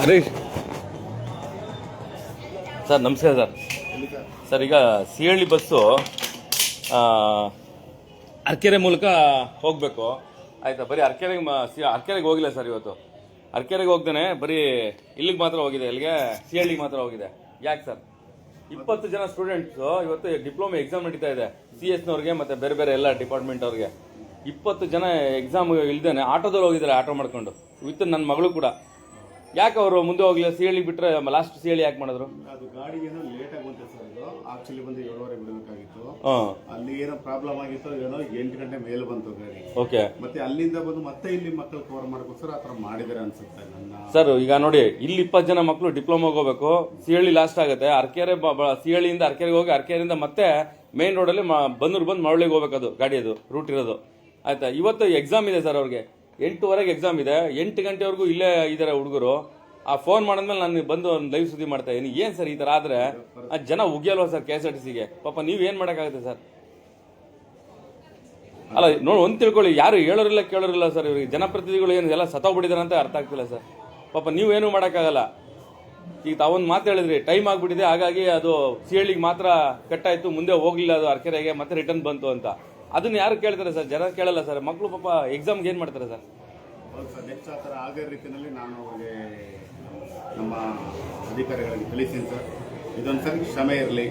Harish sir, ನಮಸ್ಕಾರ sir. Sir, ಈಗ Sihalli bus Arekere ಮೂಲಕ ಹೋಗಬೇಕು. ಆಯ್ತಾ, ಬರೀ ಅರ್ಕೆರೆಗೆ ಸಿ- ಅರ್ಕೆರೆಗೆ ಹೋಗಿಲ್ಲ ಸರ್ ಇವತ್ತು. ಅರ್ಕೆರೆಗೆ ಹೋಗ್ತಾನೆ ಬರೀ ಇಲ್ಲಿಗೆ ಮಾತ್ರ ಹೋಗಿದೆ, ಇಲ್ಲಿಗೆ ಸಿಹಳ್ಳಿಗೆ ಮಾತ್ರ ಹೋಗಿದೆ. ಯಾಕೆ ಸರ್? ಇಪ್ಪತ್ತು ಜನ ಸ್ಟೂಡೆಂಟ್ಸು ಇವತ್ತು ಡಿಪ್ಲೊಮಾ ಎಕ್ಸಾಮ್ ನಡೀತಾ ಇದೆ, ಸಿ ಎಸ್ನವ್ರಿಗೆ ಮತ್ತೆ ಬೇರೆ ಬೇರೆ ಎಲ್ಲ ಡಿಪಾರ್ಟ್ಮೆಂಟ್ ಅವ್ರಿಗೆ. ಇಪ್ಪತ್ತು ಜನ ಎಕ್ಸಾಮ್ ಇಲ್ದೇನೆ ಆಟೋದಲ್ಲಿ ಹೋಗಿದ್ದಾರೆ, ಆಟೋ ಮಾಡ್ಕೊಂಡು, ವಿತ್ ನನ್ನ ಮಗಳು ಕೂಡ. ಯಾಕೆ ಅವರು ಮುಂದೆ ಹೋಗ್ಲಿಲ್ಲ? ಸೀಳಿ ಬಿಟ್ರೆ ಲಾಸ್ಟ್ ಸೀಳಿ ಯಾಕೆ ಮಾಡಿದ್ರು? ಅದು ಗಾಡಿ ಏನೋ ಲೇಟ್ ಆಗಿ ಬಂತು ಸರ್ ಇದು. ಆಕ್ಚುಲಿ ಬಂದು ಏಳುವರೆ ಬಿಡಬೇಕಾಗಿತ್ತು. ಅಲ್ಲಿ ಏನೋ ಪ್ರಾಬ್ಲಮ್ ಆಗಿತ್ತು ಏನೋ ಎಂಟು ಗಂಟೆ ಮೇಲೆ ಬಂತು ಗಾಡಿ. ಓಕೆ ಮತ್ತೆ ಅಲ್ಲಿಂದ ಬಂದು ಮತ್ತೆ ಇಲ್ಲಿ ಮಕ್ಕಳು ಕವರ್ ಮಾಡ್ಕೋಸ್ಕರ ಆ ಥರ ಮಾಡಿದ್ದಾರೆ ಅನ್ಸುತ್ತೆ ನನ್ನ ಸರ್ ಈಗ ನೋಡಿ ಇಲ್ಲಿ ಇಪ್ಪತ್ತು ಜನ ಮಕ್ಕಳು ಡಿಪ್ಲೊಮಾ ಹೋಗ್ಬೇಕು ಸಿಹಳ್ಳಿ ಲಾಸ್ಟ್ ಆಗುತ್ತೆ. ಅರ್ಕೆರೆ ಸಿಹಳ್ಳಿಯಿಂದ ಅರ್ಕೆರೆಗೆ ಹೋಗಿ ಅರ್ಕೆರೆಯಿಂದ ಮತ್ತೆ ಮೇನ್ ರೋಡಲ್ಲಿ ಬಂದೂರು ಬಂದು ಮರಳಿಗೆ ಹೋಗ್ಬೇಕು ಅದು ಗಾಡಿ ಅದು ರೂಟ್ ಇರೋದು. ಆಯ್ತಾ? ಇವತ್ತು ಎಕ್ಸಾಮ್ ಇದೆ ಸರ್ ಅವ್ರಿಗೆ. ಎಂಟುವರೆಗೆ ಎಕ್ಸಾಮ್ ಇದೆ. ಎಂಟು ಗಂಟೆವರೆಗೂ ಇಲ್ಲೇ ಇದ್ದಾರೆ ಹುಡುಗರು. ಆ ಫೋನ್ ಮಾಡಿದ್ಮೇಲೆ ನಾನು ಬಂದು ಒಂದು ಲೈವ್ ಸುದ್ದಿ ಮಾಡ್ತಾ ಇದ್ದೀನಿ ಏನು ಸರ್ ಈ ಥರ ಆದರೆ? ಜನ ಉಗಿಯಲ್ವಾ sir K S R T ಸಿಗೆ ಪಾಪ ನೀವು ಏನು ಮಾಡೋಕ್ಕಾಗುತ್ತೆ ಸರ್? ಅಲ್ಲ, ನೋಡಿ, ಒಂದು ತಿಳ್ಕೊಳ್ಳಿ. ಯಾರು ಹೇಳೋರಿಲ್ಲ ಕೇಳೋರಿಲ್ಲ ಸರ್ ಇವ್ರಿಗೆ. ಜನಪ್ರತಿನಿಧಿಗಳು ಏನು ಎಲ್ಲ ಸತ್ತೋಗ್ಬಿಟ್ಟಿದ್ದಾರೆ ಅಂತ ಅರ್ಥ ಆಗ್ತಿಲ್ಲ ಸರ್. ಪಾಪ ನೀವೇನು ಮಾಡೋಕ್ಕಾಗಲ್ಲ. ಈಗ ತಾವೊಂದು ಮಾತು ಹೇಳಿದ್ರಿ ಟೈಮ್ ಆಗಿಬಿಟ್ಟಿದೆ, ಹಾಗಾಗಿ ಅದು ಸಿಹಳ್ಳಿಗೆ ಮಾತ್ರ ಕಟ್ಟಾಯಿತು, ಮುಂದೆ ಹೋಗಲಿಲ್ಲ, ಅದು ಅರ್ಕೆರೆಗೆ ಮತ್ತೆ ರಿಟರ್ನ್ ಬಂತು ಅಂತ. ಅದನ್ನ ಯಾರು ಕೇಳ್ತಾರೆ ಸರ್? ಜನ ಕೇಳಲ್ಲ ಸರ್. ಮಕ್ಕಳು ಪಾಪ ಎಕ್ಸಾಮ್ಗೆ ಏನು ಮಾಡ್ತಾರೆ ಸರ್? ಸರ್ ನೆಕ್ಸ್ಟ್ ಆ ಥರ ಆಗದೇ ರೀತಿಯಲ್ಲಿ ನಾನು ಅವ್ರಿಗೆ ನಮ್ಮ ಅಧಿಕಾರಿಗಳಿಗೆ ತಿಳಿಸ್ತೀನಿ ಸರ್. ಇದೊಂದು ಸರಿ ಶ್ರಮೆ ಇರಲಿ.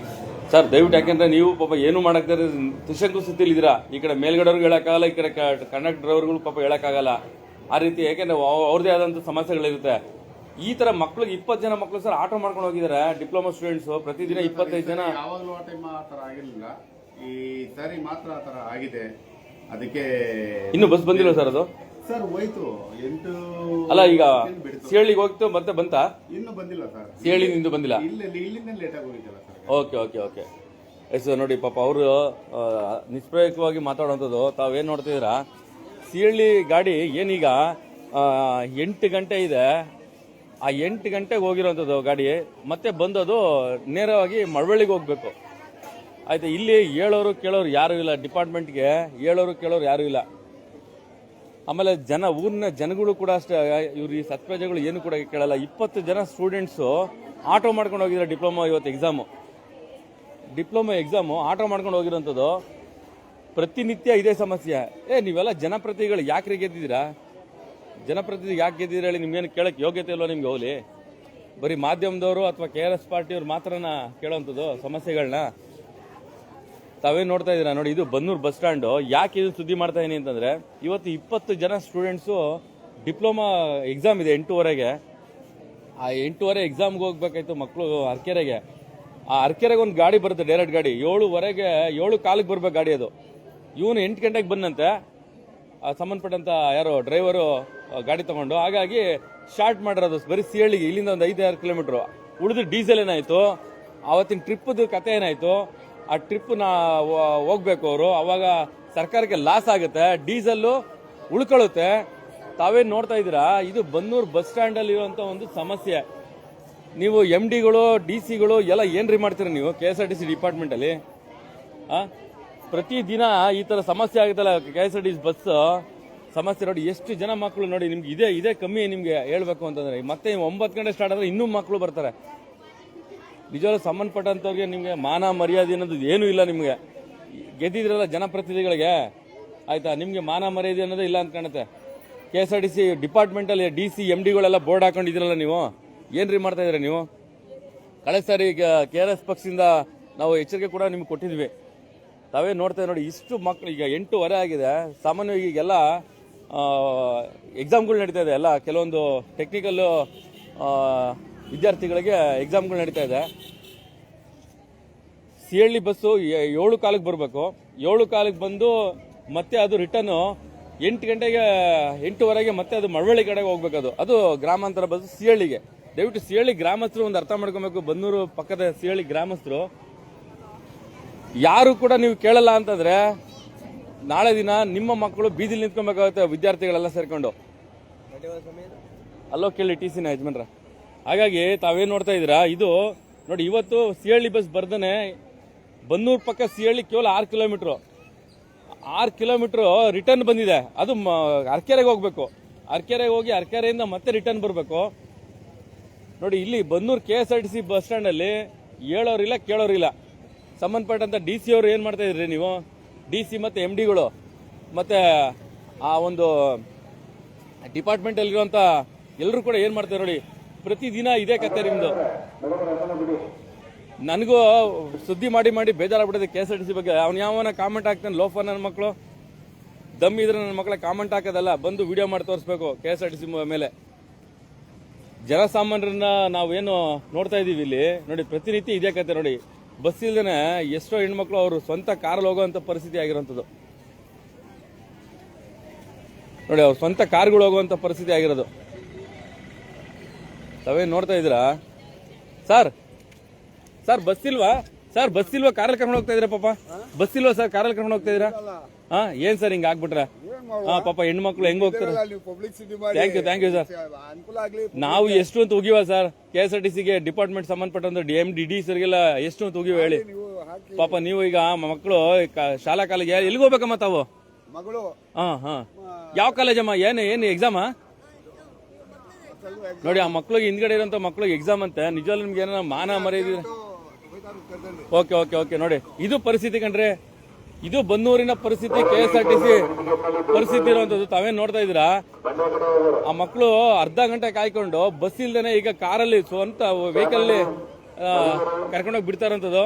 ಸರ್ ದಯವಿಟ್ಟು ಯಾಕೆಂದ್ರೆ ನೀವು ಪಾಪ ಏನು ಮಾಡಕ್ತಾರೆ ತುಶಂಕು ಸ್ಥಿತಿಲಿ ಇದ್ದೀರಾ ಈ ಕಡೆ ಮೇಲ್ಗಡೆಯವ್ರಿಗೆ ಹೇಳೋಕ್ಕಾಗಲ್ಲ ಈ ಕಡೆ ಕಂಡಕ್ಟರ್ ಡ್ರೈವರ್ಗಳು ಪಾಪ ಹೇಳೋಕ್ಕಾಗಲ್ಲ. ಆ ರೀತಿ ಯಾಕೆಂದ್ರೆ ಅವ್- ಅವ್ರದೇ ಆದಂಥ ಸಮಸ್ಯೆಗಳಿರುತ್ತೆ. ಈ ತರ ಮಕ್ಳಿಗೆ ಇಪ್ಪತ್ತು ಜನ ಮಕ್ಕಳು ಸರ್ ಆಟೋ ಮಾಡ್ಕೊಂಡು ಹೋಗಿದ್ದಾರೆ ಡಿಪ್ಲೊಮಾ ಸ್ಟೂಡೆಂಟ್ಸ್. ಪ್ರತಿದಿನ ಇಪ್ಪತ್ತೈದು ಜನ ಯಾವಾಗಲೂ ಆ ಟೈಮ್ ಆ ಥರ ಆಗಿರಲಿಲ್ಲ. ಈ ಸಾರಿ ಮಾತ್ರ ಆ ಥರ ಆಗಿದೆ. ಅದಕ್ಕೆ ಇನ್ನೂ ಬಸ್ ಬಂದಿಲ್ಲ ಸರ್ ಅದು? ಸರ್ ಹೋಯ್ತು. ಎಂಟು ಅಲ್ಲ ಈಗ ಸೇಳಿಗೆ ಹೋಗ್ತು ಮತ್ತೆ ಬಂತಾ? ಇನ್ನು ಬಂದಿಲ್ಲ ಸರ್. ಸಿಹಳ್ಳಿನಿಂದ ಬಂದಿಲ್ಲ? ಇಲ್ಲ ಇಲ್ಲಿಂದ ಲೇಟ್ ಆಗಿ ಹೋಗಿದ್ದಲ್ಲ sir. Okay okay okay. Yes ನೋಡಿ ಪಾಪ ಅವರು ನಿಷ್ಪ್ರಯೋಗವಾಗಿ ಮಾತಾಡುವಂಥದ್ದು ತಾವೇನು ನೋಡ್ತಿದ್ದೀರಾ? ಸಿಹಳ್ಳಿ ಗಾಡಿ ಏನೀಗ ಎಂಟು ಗಂಟೆ ಇದೆ. ಆ ಎಂಟು ಗಂಟೆಗೆ ಹೋಗಿರೋಂಥದ್ದು ಗಾಡಿ ಮತ್ತೆ ಬಂದದು ನೇರವಾಗಿ ಮಳವಳ್ಳಿಗೆ ಹೋಗ್ಬೇಕು. ಆಯ್ತಾ ಇಲ್ಲಿ ಹೇಳೋರು ಕೇಳೋರು ಯಾರು ಇಲ್ಲ ಡಿಪಾರ್ಟ್ಮೆಂಟ್ಗೆ ಹೇಳೋರು ಕೇಳೋರು ಯಾರು ಇಲ್ಲ. ಆಮೇಲೆ ಜನ, ಊರಿನ ಜನಗಳು ಕೂಡ ಅಷ್ಟೇ, ಇವ್ರು ಈ ಸತ್ಪ್ರಜೆಗಳು ಏನು ಕೂಡ ಕೇಳಲ್ಲ. ಇಪ್ಪತ್ತು ಜನ ಸ್ಟೂಡೆಂಟ್ಸು ಆಟೋ ಮಾಡ್ಕೊಂಡು ಹೋಗಿದ್ದಾರೆ ಡಿಪ್ಲೊಮಾ ಇವತ್ತು ಎಕ್ಸಾಮು ಡಿಪ್ಲೊಮಾ ಎಕ್ಸಾಮು ಆಟೋ ಮಾಡ್ಕೊಂಡು ಹೋಗಿರೋಂಥದ್ದು. ಪ್ರತಿನಿತ್ಯ ಇದೇ ಸಮಸ್ಯೆ. ಏ, ನೀವೆಲ್ಲ ಜನಪ್ರತಿನಿಧಿಗಳು ಯಾಕೆ ಗೆದ್ದಿದ್ದೀರಾ? ಜನಪ್ರತಿನಿಧಿ ಯಾಕೆ ಗೆದ್ದಿದ್ರೆ ಹೇಳಿ ನಿಮ್ಗೇನು ಕೇಳೋಕ್ಕೆ ಯೋಗ್ಯತೆ ಇಲ್ವಾ ನಿಮ್ಗೆ ಹೋಗಲಿ? ಬರೀ ಮಾಧ್ಯಮದವರು ಅಥವಾ ಕೆ ಆರ್ ಎಸ್ ಪಾರ್ಟಿಯವ್ರು ಮಾತ್ರನ ಕೇಳೋವಂಥದ್ದು ಸಮಸ್ಯೆಗಳನ್ನ ತಾವೇನು ನೋಡ್ತಾ ಇದ್ದೀರಾ? ನೋಡಿ, ಇದು ಬನ್ನೂರು ಬಸ್ ಸ್ಟ್ಯಾಂಡು. ಯಾಕೆ ಇದು ಸುದ್ದಿ ಮಾಡ್ತಾ ಇದೀನಿ ಅಂತಂದರೆ, ಇವತ್ತು ಇಪ್ಪತ್ತು ಜನ ಸ್ಟೂಡೆಂಟ್ಸು ಡಿಪ್ಲೊಮಾ ಎಕ್ಸಾಮ್ ಇದೆ ಎಂಟೂವರೆಗೆ. ಆ ಎಂಟೂವರೆ ಎಕ್ಸಾಮ್ಗೆ ಹೋಗ್ಬೇಕಾಯ್ತು ಮಕ್ಕಳು ಅರ್ಕೆರೆಗೆ ಆ ಅರ್ಕೆರೆಗೆ ಒಂದು ಗಾಡಿ ಬರುತ್ತೆ, ಡೈರೆಕ್ಟ್ ಗಾಡಿ. ಏಳುವರೆಗೆ, ಏಳು ಕಾಲಿಗೆ ಬರ್ಬೇಕು ಗಾಡಿ ಅದು. ಇವನು ಎಂಟು ಗಂಟೆಗೆ ಬಂದಂತೆ. ಸಂಬಂಧಪಟ್ಟಂಥ ಯಾರೋ ಡ್ರೈವರು ಗಾಡಿ ತೊಗೊಂಡು. ಹಾಗಾಗಿ ಶಾರ್ಟ್ ಮಾಡಿರೋದು ಬರೀ ಸಿಹಳ್ಳಿಗೆ ಇಲ್ಲಿಂದ ಒಂದು ಐದು, ಆರು ಕಿಲೋಮೀಟ್ರು ಉಳಿದು ಡೀಸೆಲ್ ಏನಾಯಿತು? ಆವತ್ತಿನ ಟ್ರಿಪ್ಪದು ಕತೆ ಏನಾಯ್ತು? ಆ ಟ್ರಿಪ್ ನಾ ಹೋ- ಹೋಗ್ಬೇಕು ಅವರು. ಅವಾಗ ಸರ್ಕಾರಕ್ಕೆ ಲಾಸ್ ಆಗುತ್ತೆ ಡೀಸೆಲ್ಲು ಉಳ್ಕೊಳ್ಳುತ್ತೆ. ತಾವೇನು ನೋಡ್ತಾ ಇದ್ದೀರಾ? ಇದು ಬನ್ನೂರು ಬಸ್ ಸ್ಟ್ಯಾಂಡಲ್ಲಿ ಇರುವಂತ ಒಂದು ಸಮಸ್ಯೆ. ನೀವು ಎಂ ಡಿಗಳು ಡಿ ಸಿಗಳು ಎಲ್ಲ ಏನ್ರಿ ಮಾಡ್ತೀರಾ ನೀವು K S R T C ಡಿಪಾರ್ಟ್ಮೆಂಟಲ್ಲಿ ಪ್ರತಿದಿನ ಈ ಥರ ಸಮಸ್ಯೆ ಆಗುತ್ತಲ್ಲ K S R T C bus ಸಮಸ್ಯೆ ನೋಡಿ, ಎಷ್ಟು ಜನ ಮಕ್ಕಳು ನೋಡಿ, ನಿಮ್ಗೆ ಇದೇ ಇದೇ ಕಮ್ಮಿ ನಿಮಗೆ ಹೇಳ್ಬೇಕು ಅಂತಂದ್ರೆ, ಮತ್ತೆ ಒಂಬತ್ತು ಗಂಟೆ ಸ್ಟಾರ್ಟ್ ಆದ್ರೆ ಇನ್ನೂ ಮಕ್ಕಳು ಬರ್ತಾರೆ. ನಿಜವಾಗ್ಲೂ ಸಂಬಂಧಪಟ್ಟಂಥವ್ರಿಗೆ ನಿಮಗೆ ಮಾನ ಮರ್ಯಾದೆ ಅನ್ನೋದು ಏನೂ ಇಲ್ಲ ನಿಮಗೆ. ಗೆದ್ದಿದ್ರಲ್ಲ ಜನಪ್ರತಿನಿಧಿಗಳಿಗೆ. ಆಯಿತಾ? ನಿಮಗೆ ಮಾನ ಮರ್ಯಾದೆ ಅನ್ನೋದು ಇಲ್ಲ ಅಂತ ಕಾಣುತ್ತೆ. K S R T C ಡಿಪಾರ್ಟ್ಮೆಂಟಲ್ಲಿ D C M ಡಿಗಳೆಲ್ಲ ಬೋರ್ಡ್ ಹಾಕೊಂಡಿದ್ದೀರಲ್ಲ ನೀವು? ಏನ್ರಿ ಮಾಡ್ತಾ ಇದ್ದೀರಾ ನೀವು? ಕಳೆದ ಸಾರಿ ಕೆ ಆರ್ ಎಸ್ ಪಕ್ಷದಿಂದ ನಾವು ಎಚ್ಚರಿಕೆ ಕೂಡ ನಿಮ್ಗೆ ಕೊಟ್ಟಿದ್ವಿ. ತಾವೇ ನೋಡ್ತಾ ನೋಡಿ, ಇಷ್ಟು ಮಕ್ಕಳು ಈಗ ಎಂಟೂವರೆ ಆಗಿದೆ. ಸಾಮಾನ್ಯವಾಗಿ ಈಗೆಲ್ಲ ಎಕ್ಸಾಮ್ಗಳು ನಡೀತಾ ಇದೆ. ಎಲ್ಲ ಕೆಲವೊಂದು ಟೆಕ್ನಿಕಲ್ಲು ವಿದ್ಯಾರ್ಥಿಗಳಿಗೆ ಎಕ್ಸಾಮ್ಗಳು ನಡೀತಾ ಇದೆ. ಸಿಹಳ್ಳಿ ಬಸ್ಸು ಏ- ಏಳು ಕಾಲಕ್ಕೆ ಬರಬೇಕು. ಏಳು ಕಾಲಕ್ಕೆ ಬಂದು ಮತ್ತೆ ಅದು ರಿಟರ್ನು ಎಂಟು ಗಂಟೆಗೆ ಎಂಟುವರೆಗೆ ಮತ್ತೆ ಅದು ಮಳವಳ್ಳಿ ಕಡೆಗೆ ಹೋಗ್ಬೇಕದು. ಅದು ಗ್ರಾಮಾಂತರ ಬಸ್ ಸಿಹಳ್ಳಿಗೆ ದಯವಿಟ್ಟು ಸಿಹಳ್ಳಿ ಗ್ರಾಮಸ್ಥರು ಒಂದು ಅರ್ಥ ಮಾಡ್ಕೊಬೇಕು. ಬನ್ನೂರು ಪಕ್ಕದ ಸಿಹಳ್ಳಿ ಗ್ರಾಮಸ್ಥರು. ಯಾರು ಕೂಡ ನೀವು ಕೇಳಲ್ಲ ಅಂತಂದ್ರೆ ನಾಳೆ ದಿನ ನಿಮ್ಮ ಮಕ್ಕಳು ಬೀದಿಲಿ ನಿಂತ್ಕೊಬೇಕಾಗುತ್ತೆ ವಿದ್ಯಾರ್ಥಿಗಳೆಲ್ಲ ಸೇರ್ಕೊಂಡು. ಅಲ್ಲೋ ಕೇಳಿ ಟಿ ಸಿನ ಯಜಮಾನ್ರ. ಹಾಗಾಗಿ ತಾವೇನು ನೋಡ್ತಾ ಇದ್ದೀರಾ? ಇದು ನೋಡಿ, ಇವತ್ತು ಸಿಹಳ್ಳಿ ಬಸ್ ಬರ್ದನೆ ಬನ್ನೂರು ಪಕ್ಕ ಸಿಹಳ್ಳಿ ಕೇವಲ ಆರು ಕಿಲೋಮೀಟ್ರು. ಆರು ಕಿಲೋಮೀಟ್ರು ರಿಟರ್ನ್ ಬಂದಿದೆ. ಅದು ಅರ್ಕೆರೆಗೆ ಹೋಗ್ಬೇಕು. ಅರ್ಕೆರೆಗೆ ಹೋಗಿ ಅರ್ಕೆರೆಯಿಂದ ಮತ್ತೆ ರಿಟರ್ನ್ ಬರಬೇಕು. ನೋಡಿ, ಇಲ್ಲಿ Bannur K S R T C bus ಸ್ಟ್ಯಾಂಡಲ್ಲಿ ಹೇಳೋರಿಲ್ಲ, ಕೇಳೋರಿಲ್ಲ. ಸಂಬಂಧಪಟ್ಟಂಥ ಡಿ ಸಿ ಅವರು ಏನು ಮಾಡ್ತಾ ಇದ್ರಿ ನೀವು? ಡಿ ಸಿ ಮತ್ತು ಎಂ ಡಿಗಳು ಮತ್ತು ಆ ಒಂದು ಡಿಪಾರ್ಟ್ಮೆಂಟಲ್ಲಿರುವಂಥ ಎಲ್ಲರೂ ಕೂಡ ಏನು ಮಾಡ್ತಾರೆ ನೋಡಿ? ಪ್ರತಿದಿನ ಇದೇ ಕತೆ ನಿಮ್ಮದು ನನಗೂ ಸುದ್ದಿ ಮಾಡಿ ಮಾಡಿ ಬೇಜಾರಾಗ್ಬಿಟ್ಟಿದೆ K S R T C ಬಗ್ಗೆ. ಅವ್ನು ಯಾವನ ಕಾಮೆಂಟ್ ಹಾಕ್ತಾನೆ? ಲೋಫ ನನ್ನ ಮಕ್ಕಳು ದಮ್ ಇದ್ರೆ ನನ್ನ ಮಕ್ಕಳ ಕಾಮೆಂಟ್ ಹಾಕೋದಲ್ಲ, ಬಂದು ವಿಡಿಯೋ ಮಾಡಿ ತೋರಿಸ್ಬೇಕು K S R T C ಮೇಲೆ. ಜನಸಾಮಾನ್ಯರನ್ನ ನಾವೇನು ನೋಡ್ತಾ ಇದ್ದೀವಿ ಇಲ್ಲಿ. ನೋಡಿ, ಪ್ರತಿನಿತ್ಯ ಇದೇ ಕತೆ ನೋಡಿ. ಬಸ್ ಇಲ್ದೇನೆ ಎಷ್ಟೋ ಹೆಣ್ಮಕ್ಳು ಅವರು ಸ್ವಂತ ಕಾರಲ್ಲಿ ಹೋಗುವಂಥ ಪರಿಸ್ಥಿತಿ ಆಗಿರೋಂಥದ್ದು. ನೋಡಿ, ಅವ್ರ ಸ್ವಂತ ಕಾರ್ಗಳು ಹೋಗುವಂಥ ಪರಿಸ್ಥಿತಿ ಆಗಿರೋದು. ತಾವೇನ್ ನೋಡ್ತಾ ಇದ್ದೀರಾ? ಸರ್ ಸರ್ ಬಸ್ ಇಲ್ವಾ? ಸರ್ ಬಸ್ ಇಲ್ವಾ? ಕಾರಲ್ಲಿ ಕರ್ಕೊಂಡು ಹೋಗ್ತಾ ಇದ್ದೀರಾ ಪಾಪ? ಬಸ್ ಇಲ್ವಾ ಸರ್? ಕಾರಲ್ಲಿ ಕರ್ಕೊಂಡು ಹೋಗ್ತಾ ಇದ್ದೀರಾ? ಹಾ ಏನ್ ಸರ್ ಹಿಂಗ ಆಗ್ಬಿಟ್ರ? ಹಾ ಪಾಪ ಹೆಣ್ಮಕ್ಳು ಹೆಂಗ್ ಹೋಗ್ತಾರೆ? Thank you thank you sir ನಾವು ಎಷ್ಟು ಅಂತ ಉಗಿವ sir. K S R T ಸಿಗೆ ಡಿಪಾರ್ಟ್ಮೆಂಟ್ ಸಂಬಂಧಪಟ್ಟಂತ ಡಿ ಎಂ ಡಿ ಡಿ ಸರ್ಗೆಲ್ಲ ಎಷ್ಟು ಅಂತ ಉಗಿವ ಹೇಳಿ. ಪಾಪ ನೀವು ಈಗ ಮಕ್ಕಳು ಶಾಲಾ ಕಾಲೇಜ್ ಎಲ್ಲಿಗೆ ಹೋಗ್ಬೇಕಮ್ಮ ತಾವು? ಮಗಳು. ಹಾ ಹಾ. ಯಾವ ಕಾಲೇಜಮ್ಮ? ಏನು ಏನು ಎಕ್ಸಾಮಾ ನೋಡಿ, ಆ ಮಕ್ಳಿಗೆ ಹಿಂದ್ಗಡೆ ಇರೋಂಥ ಮಕ್ಳಿಗೆ ಎಕ್ಸಾಮ್ ಅಂತೆ, ನಿಜವಾಗ್ಲೂ ನಿಮ್ಗೆ ಏನಾರ ಮಾನ ಮರ್ಯಾದೆ ಓಕೆ ಓಕೆ ಓಕೆ ನೋಡಿ, ಇದು ಪರಿಸ್ಥಿತಿ ಕಂಡ್ರೆ ಇದು ಬನ್ನೂರಿನ ಪರಿಸ್ಥಿತಿ K S R T C ಪರಿಸ್ಥಿತಿ ಇರುವಂತದ್ದು ತಾವೇನ್ ನೋಡ್ತಾ ಇದ್ದೀರಾ? ಆ ಮಕ್ಕಳು ಅರ್ಧ ಗಂಟೆ ಕಾಯ್ಕೊಂಡು ಬಸ್ ಇಲ್ದೇನೆ ಈಗ ಕಾರಲ್ಲಿ ಸ್ವಂತ ವೆಹಿಕಲ್ ಕರ್ಕೊಂಡೋಗಿ ಬಿಡ್ತಾ ಇರೋಂಥದ್ದು.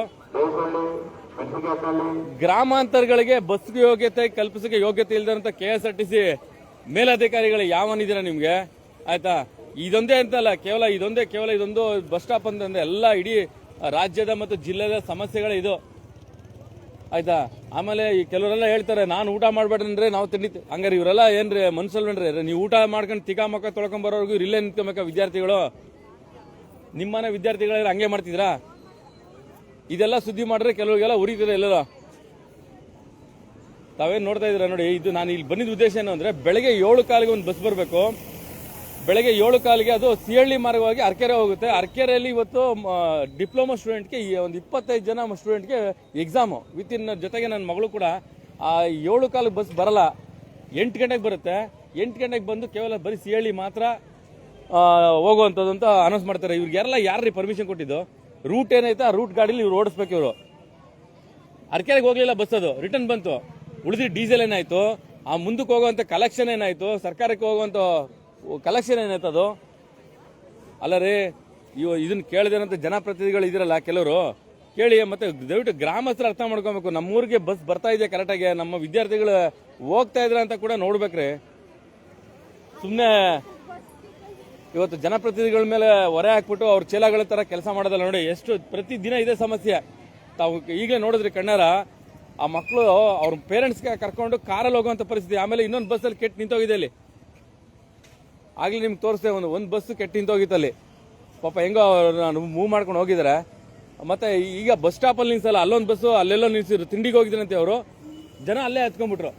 ಗ್ರಾಮಾಂತರಗಳಿಗೆ ಬಸ್ ಯೋಗ್ಯತೆ ಕಲ್ಪಿಸಕ್ಕೆ ಯೋಗ್ಯತೆ ಇಲ್ದಂತ K S R T C ಮೇಲಧಿಕಾರಿಗಳು ಯಾವನಿದ್ದೀರಾ ನಿಮ್ಗೆ? ಆಯ್ತಾ? ಇದೊಂದೇ ಅಂತಲ್ಲ, ಕೇವಲ ಇದೊಂದೇ, ಕೇವಲ ಇದೊಂದು ಬಸ್ ಸ್ಟಾಪ್ ಅಂತಂದ್ರೆ ಎಲ್ಲ ಇಡೀ ರಾಜ್ಯದ ಮತ್ತು ಜಿಲ್ಲೆದ ಸಮಸ್ಯೆಗಳೇ ಇದು. ಆಯ್ತಾ? ಆಮೇಲೆ ಈ ಕೆಲವರೆಲ್ಲ ಹೇಳ್ತಾರೆ, ನಾನು ಊಟ ಮಾಡ್ಬೇಡ್ರಿ ನಾವು ತಿಂಡಿ ಹಂಗಾರೆ ಇವರೆಲ್ಲ ಏನ್ರಿ ಮನ್ಸಲ್ವೇನ್ರಿ ನೀವು ಊಟ ಮಾಡ್ಕೊಂಡು ತಿಕಾ ಮಕ್ಕ ತೊಳ್ಕೊಂಡ್ ಬರೋರ್ಗು ಇಲ್ಲೇ ನಿಂತ್ಕೊಬೇಕ ವಿದ್ಯಾರ್ಥಿಗಳು. ನಿಮ್ಮನೆ ವಿದ್ಯಾರ್ಥಿಗಳೆಲ್ಲ ಹಂಗೆ ಮಾಡ್ತಿದ್ರಾ? ಇದೆಲ್ಲ ಸುದ್ದಿ ಮಾಡ್ರೆ ಕೆಲವರಿಗೆಲ್ಲ ಉರಿತಿದೆ ಎಲ್ಲರ ತಾವೇನ್ ನೋಡ್ತಾ ಇದ್ದೀರಾ ನೋಡಿ, ಇದು ನಾನು ಇಲ್ಲಿ ಬಂದಿದ್ದ ಉದ್ದೇಶ ಏನು ಅಂದ್ರೆ, ಬೆಳಗ್ಗೆ ಏಳು ಕಾಲಿಗೆ ಒಂದು ಬಸ್ ಬರಬೇಕು. ಬೆಳಗ್ಗೆ ಏಳು ಕಾಲಿಗೆ ಅದು ಸಿಹಳ್ಳಿ ಮಾರ್ಗವಾಗಿ ಅರ್ಕೆರೆ ಹೋಗುತ್ತೆ. ಅರ್ಕೆರೆಯಲ್ಲಿ ಇವತ್ತು ಡಿಪ್ಲೊಮಾ ಸ್ಟೂಡೆಂಟ್ಗೆ ಒಂದು ಇಪ್ಪತ್ತೈದು ಜನ ಸ್ಟೂಡೆಂಟ್ಗೆ ಎಕ್ಸಾಮು ವಿತ್ ಇನ್ ಜೊತೆಗೆ ನನ್ನ ಮಗಳು ಕೂಡ, ಆ, ಏಳು ಕಾಲಿಗೆ ಬಸ್ ಬರಲ್ಲ. ಎಂಟು ಗಂಟೆಗೆ ಬರುತ್ತೆ. ಎಂಟು ಗಂಟೆಗೆ ಬಂದು ಕೇವಲ ಬರೀ ಸಿಹಳ್ಳಿ ಮಾತ್ರ ಹೋಗುವಂಥದ್ದು ಅಂತ ಅನೌನ್ಸ್ ಮಾಡ್ತಾರೆ. ಇವ್ರಿಗೆಲ್ಲ ಯಾರ್ರೀ ಪರ್ಮಿಷನ್ ಕೊಟ್ಟಿದ್ದು? ರೂಟ್ ಏನೈತೆ? ಆ ರೂಟ್ ಗಾಡೀಲಿ ಇವ್ರು ಓಡಿಸ್ಬೇಕು ಇವರು. ಅರ್ಕೆರೆಗೆ ಹೋಗ್ಲಿಲ್ಲ ಬಸ್ ಅದು. ರಿಟರ್ನ್ ಬಂತು. ಉಳಿದ್ರೆ ಡೀಸೆಲ್ ಏನಾಯಿತು? ಆ, ಮುಂದಕ್ಕೆ ಹೋಗುವಂಥ ಕಲೆಕ್ಷನ್ ಏನಾಯಿತು? ಸರ್ಕಾರಕ್ಕೆ ಹೋಗುವಂತ ಕಲೆಕ್ಷನ್ ಏನಾಯ್ತು ಅದು? ಅಲ್ಲ ರೀ, ಇವ ಇದನ್ನ ಕೇಳಿದೇನಂತ ಜನಪ್ರತಿನಿಧಿಗಳು ಇದಿರಲ್ಲ ಕೆಲವರು, ಕೇಳಿ ಮತ್ತೆ ದಯವಿಟ್ಟು ಗ್ರಾಮಸ್ಥರು ಅರ್ಥ ಮಾಡ್ಕೊಬೇಕು. ನಮ್ಮೂರಿಗೆ ಬಸ್ ಬರ್ತಾ ಇದೆ ಕರೆಕ್ಟಾಗಿ ನಮ್ಮ ವಿದ್ಯಾರ್ಥಿಗಳು ಹೋಗ್ತಾ ಇದ್ರ ಅಂತ ಕೂಡ ನೋಡ್ಬೇಕ್ರಿ ಸುಮ್ಮನೆ ಇವತ್ತು ಜನಪ್ರತಿನಿಧಿಗಳ ಮೇಲೆ ಹೊರೆ ಹಾಕ್ಬಿಟ್ಟು ಅವ್ರ ಚೀಲಗಳ ತರ ಕೆಲಸ ಮಾಡೋದಲ್ಲ ನೋಡಿ, ಎಷ್ಟು ಪ್ರತಿ ದಿನ ಇದೇ ಸಮಸ್ಯೆ. ತಾವು ಈಗಲೇ ನೋಡಿದ್ರಿ ಕಣ್ಣಾರ, ಆ ಮಕ್ಕಳು ಅವ್ರ ಪೇರೆಂಟ್ಸ್ಗೆ ಕರ್ಕೊಂಡು ಕಾರಲ್ಲಿ ಹೋಗುವಂತ ಪರಿಸ್ಥಿತಿ. ಆಮೇಲೆ ಇನ್ನೊಂದು ಬಸ್ಸಲ್ಲಿ ಕೆಟ್ಟು ನಿಂತೋಗಿದೆ ಅಲ್ಲಿ. ಆಗ್ಲೇ ನಿಮ್ಗೆ ತೋರಿಸ್ದೆ ಒಂದು ಒಂದು ಬಸ್ ಕೆಟ್ಟಿಂತ ನಿಂತೋಗಿತ್ತು ಅಲ್ಲಿ ಪಾಪ ಹೆಂಗೋ ನಾನು ಮೂವ್ ಮಾಡ್ಕೊಂಡು ಹೋಗಿದ್ದಾರೆ ಮತ್ತೆ ಈಗ ಬಸ್ ಸ್ಟಾಪಲ್ಲಿ ನಿಲ್ಸಲ್ಲ, ಅಲ್ಲೊಂದು ಬಸ್ಸು ಅಲ್ಲೆಲ್ಲ ನಿಲ್ಸಿದ್ರು, ತಿಂಡಿಗೆ ಹೋಗಿದ್ರಂತೆ ಅವರು. ಜನ ಅಲ್ಲೇ ಹತ್ಕೊಂಡ್ಬಿಟ್ರು.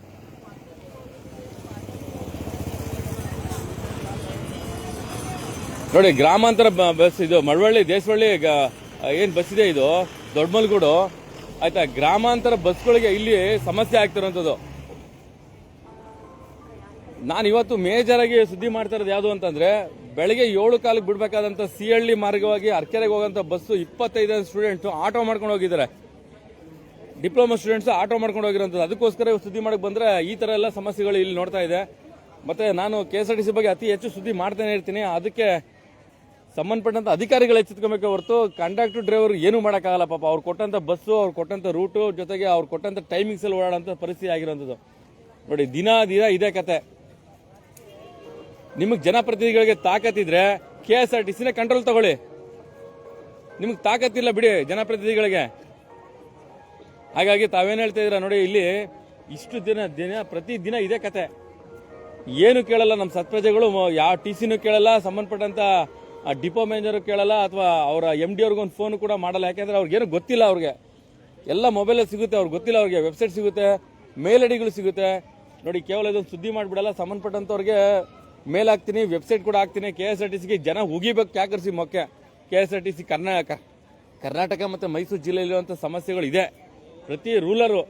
ನೋಡಿ, ಗ್ರಾಮಾಂತರ ಬಸ್ ಇದು ಮಳವಳ್ಳಿ, ದೇಶವಳ್ಳಿ ಏನು ಏನ್ ಬಸ್ ಇದೆ ಇದು? ದೊಡ್ಡಮಲ್ಗೂಡು ಆಯ್ತಾ, ಗ್ರಾಮಾಂತರ ಬಸ್ಗಳಿಗೆ ಇಲ್ಲಿ ಸಮಸ್ಯೆ ಆಗ್ತಿರೋಂಥದ್ದು. ನಾನು ಇವತ್ತು ಮೇಜರ್ ಆಗಿ ಸುದ್ದಿ ಮಾಡ್ತಾ ಇರೋದು ಯಾವುದು ಅಂತಂದ್ರೆ, ಬೆಳಗ್ಗೆ ಏಳು ಕಾಲಕ್ಕೆ ಸಿ ಸಿಹಳ್ಳಿ ಮಾರ್ಗವಾಗಿ ಅರ್ಕೆರೆಗೆ ಹೋಗೋಂಥ ಬಸ್ಸು ಇಪ್ಪತ್ತೈದು ಸ್ಟೂಡೆಂಟ್ಸ್ ಆಟೋ ಮಾಡ್ಕೊಂಡು ಹೋಗಿದ್ದಾರೆ. ಡಿಪ್ಲೊಮಾ ಸ್ಟೂಡೆಂಟ್ಸ್ ಆಟೋ ಮಾಡ್ಕೊಂಡು ಹೋಗಿರೋಂಥದ್ದು. ಅದಕ್ಕೋಸ್ಕರ ಸುದ್ದಿ ಮಾಡಕ್ಕೆ ಬಂದ್ರೆ ಈ ತರ ಎಲ್ಲ ಸಮಸ್ಯೆಗಳು ಇಲ್ಲಿ ನೋಡ್ತಾ ಇದೆ. ಮತ್ತೆ ನಾನು K S R T C ಬಗ್ಗೆ ಅತಿ ಹೆಚ್ಚು ಸುದ್ದಿ ಮಾಡ್ತಾನೆ ಇರ್ತೀನಿ. ಅದಕ್ಕೆ ಸಂಬಂಧಪಟ್ಟಂಥ ಅಧಿಕಾರಿಗಳು ಎಚ್ಚೆತ್ಕೊಬೇಕೆ ಹೊರತು ಕಂಡಕ್ಟರ್ ಡ್ರೈವರ್ ಏನು ಮಾಡೋಕ್ಕಾಗಲ್ಲ ಪಾಪ. ಅವ್ರು ಕೊಟ್ಟಂತ ಬಸ್ಸು ಅವ್ರು ಕೊಟ್ಟಂತ ರೂಟು ಜೊತೆಗೆ ಅವ್ರು ಕೊಟ್ಟಂತ ಟೈಮಿಂಗ್ಸ್ ಅಲ್ಲಿ ಓಡಾಡೋಂಥ ಪರಿಸ್ಥಿತಿ ಆಗಿರೋಂಥದ್ದು. ನೋಡಿ, ದಿನ ದಿನ ಇದೇ ಕತೆ. ನಿಮಗೆ ಜನಪ್ರತಿನಿಧಿಗಳಿಗೆ ತಾಕತ್ತಿದ್ರೆ ಕೆ ಎಸ್ ಆರ್ ಟಿ ಸಿನ ಕಂಟ್ರೋಲ್ ತಗೊಳ್ಳಿ. ನಿಮಗೆ ತಾಕತ್ತಿಲ್ಲ ಬಿಡಿ ಜನಪ್ರತಿನಿಧಿಗಳಿಗೆ. ಹಾಗಾಗಿ ತಾವೇನು ಹೇಳ್ತಾ ಇದ್ದೀರಾ ನೋಡಿ, ಇಲ್ಲಿ ಇಷ್ಟು ದಿನ ದಿನ, ಪ್ರತಿದಿನ ಇದೇ ಕತೆ. ಏನು ಕೇಳಲ್ಲ ನಮ್ಮ ಸತ್ಪ್ರಜೆಗಳು ಯಾವ ಟಿ ಸಿನೂ ಕೇಳಲ್ಲ, ಸಂಬಂಧಪಟ್ಟಂತ ಡಿಪೋ ಮ್ಯಾನೇಜರ್ ಕೇಳಲ್ಲ, ಅಥವಾ ಅವರ ಎಂ ಡಿ ಅವ್ರಿಗೆ ಒಂದು ಫೋನ್ ಕೂಡ ಮಾಡಲ್ಲ. ಯಾಕೆಂದ್ರೆ ಅವ್ರಿಗೇನು ಗೊತ್ತಿಲ್ಲ ಅವ್ರಿಗೆ. ಎಲ್ಲ ಮೊಬೈಲಲ್ಲಿ ಸಿಗುತ್ತೆ, ಅವ್ರಿಗೆ ಗೊತ್ತಿಲ್ಲ ಅವ್ರಿಗೆ. ವೆಬ್ಸೈಟ್ ಸಿಗುತ್ತೆ ಮೇಲ್ ಐಡಿಗಳು ಸಿಗುತ್ತೆ. ನೋಡಿ, ಕೇವಲ ಇದೊಂದು ಸುದ್ದಿ ಮಾಡಿಬಿಡಲ್ಲ, ಸಂಬಂಧಪಟ್ಟಂತವ್ರಿಗೆ ಮೇಲ್ ಹಾಕ್ತೀನಿ ವೆಬ್ಸೈಟ್ ಕೂಡ ಹಾಕ್ತೀನಿ. ಕೆ ಎಸ್ ಆರ್ ಟಿ ಸಿಗೆ ಜನ ಉಗಿಬೇಕು ಕ್ಯಾಕರ್ಸಿ ಮೊಕ್ಕೆ. K S R T C Karnataka Karnataka ಮತ್ತು ಮೈಸೂರು ಜಿಲ್ಲೆಯಲ್ಲಿರುವಂಥ ಸಮಸ್ಯೆಗಳು ಇದೆ. ಪ್ರತಿ ರೂಲರು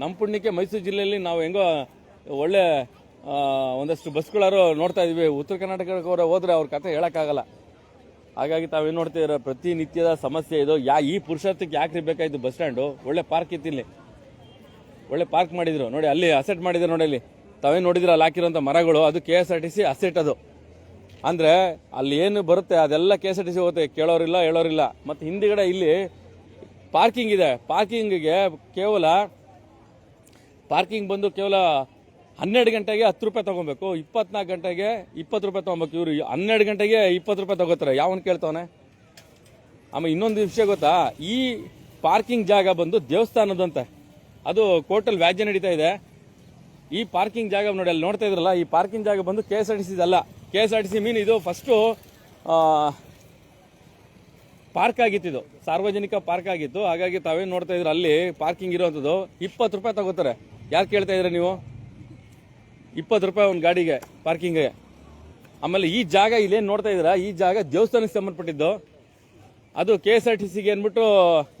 ನಮ್ಮ ಪುಣ್ಯಕ್ಕೆ ಮೈಸೂರು ಜಿಲ್ಲೆಯಲ್ಲಿ ನಾವು ಹೆಂಗೋ ಒಳ್ಳೆ ಒಂದಷ್ಟು ಬಸ್ಗಳಾರು ನೋಡ್ತಾ ಇದ್ವಿ. ಉತ್ತರ ಕರ್ನಾಟಕವ್ರೆ ಹೋದರೆ ಅವ್ರ ಕತೆ ಹೇಳೋಕ್ಕಾಗಲ್ಲ. ಹಾಗಾಗಿ ತಾವೇನು ನೋಡ್ತಾ ಇರೋ ಪ್ರತಿನಿತ್ಯದ ಸಮಸ್ಯೆ ಇದು. ಯಾ, ಈ ಪುರುಷಾರ್ಥಕ್ಕೆ ಯಾಕೆ ಬೇಕಾಯಿತು ಬಸ್ ಸ್ಟ್ಯಾಂಡು ಒಳ್ಳೆ ಪಾರ್ಕ್ ಇತ್ತಿಲ್ಲಿ ಒಳ್ಳೆ ಪಾರ್ಕ್ ಮಾಡಿದ್ರು. ನೋಡಿ, ಅಲ್ಲಿ ಅಸೆಟ್ ಮಾಡಿದ್ರು ನೋಡಿ ಅಲ್ಲಿ. ತಾವೇನು ನೋಡಿದ್ರೆ ಅಲ್ಲಿ ಹಾಕಿರೋಂಥ ಮರಗಳು, ಅದು K S R T C asset ಅದು. ಅಂದರೆ ಅಲ್ಲಿ ಏನು ಬರುತ್ತೆ, ಅದೆಲ್ಲ K S R T C ಹೋಗುತ್ತೆ, ಕೇಳೋರಿಲ್ಲ, ಹೇಳೋರಿಲ್ಲ. ಮತ್ತು ಹಿಂದಿಗಡೆ ಇಲ್ಲಿ ಪಾರ್ಕಿಂಗ್ ಇದೆ. ಪಾರ್ಕಿಂಗಿಗೆ ಕೇವಲ ಪಾರ್ಕಿಂಗ್ ಬಂದು ಕೇವಲ ಹನ್ನೆರಡು ಗಂಟೆಗೆ ಹತ್ತು ರೂಪಾಯಿ ತೊಗೊಬೇಕು. ಇಪ್ಪತ್ನಾಲ್ಕು ಗಂಟೆಗೆ ಇಪ್ಪತ್ತು ರೂಪಾಯಿ ತಗೊಬೇಕು. ಇವರು ಹನ್ನೆರಡು ಗಂಟೆಗೆ ಇಪ್ಪತ್ತು ರೂಪಾಯಿ ತಗೋತಾರೆ. ಯಾವನ್ ಕೇಳ್ತವನೆ? ಆಮೇಲೆ ಇನ್ನೊಂದು ವಿಷಯ ಗೊತ್ತಾ? ಈ ಪಾರ್ಕಿಂಗ್ ಜಾಗ ಬಂದು ದೇವಸ್ಥಾನದಂತೆ. ಅದು ಕೋರ್ಟಲ್ಲಿ ವ್ಯಾಜ್ಯ ನಡೀತಾ ಇದೆ. ಈ ಪಾರ್ಕಿಂಗ್ ಜಾಗ ನೋಡಿ, ಅಲ್ಲಿ ನೋಡ್ತಾ ಇದ್ರಲ್ಲ, ಈ ಪಾರ್ಕಿಂಗ್ ಜಾಗ ಬಂದು K S R T C ಅಲ್ಲ K S R T C mean ಇದು ಫಸ್ಟು ಪಾರ್ಕ್ ಆಗಿತ್ತು ಇದು. ಸಾರ್ವಜನಿಕ ಪಾರ್ಕ್ ಆಗಿತ್ತು. ಹಾಗಾಗಿ ತಾವೇನು ನೋಡ್ತಾ ಇದ್ರೆ, ಅಲ್ಲಿ ಪಾರ್ಕಿಂಗ್ ಇರೋವಂಥದ್ದು ಇಪ್ಪತ್ತು ರೂಪಾಯಿ ತಗೋತಾರೆ. ಯಾರು ಕೇಳ್ತಾ ಇದ್ರೆ ನೀವು? ಇಪ್ಪತ್ತು ರೂಪಾಯಿ ಒಂದು ಗಾಡಿಗೆ ಪಾರ್ಕಿಂಗ್ಗೆ ಆಮೇಲೆ ಈ ಜಾಗ ಇಲ್ಲೇನು ನೋಡ್ತಾ ಇದ್ದೀರಾ? ಈ ಜಾಗ ದೇವಸ್ಥಾನಕ್ಕೆ ಸಂಬಂಧಪಟ್ಟಿದ್ದು. ಅದು ಕೆ ಎಸ್ ಆರ್ ಟಿ ಸಿಗೆ ಅಂದ್ಬಿಟ್ಟು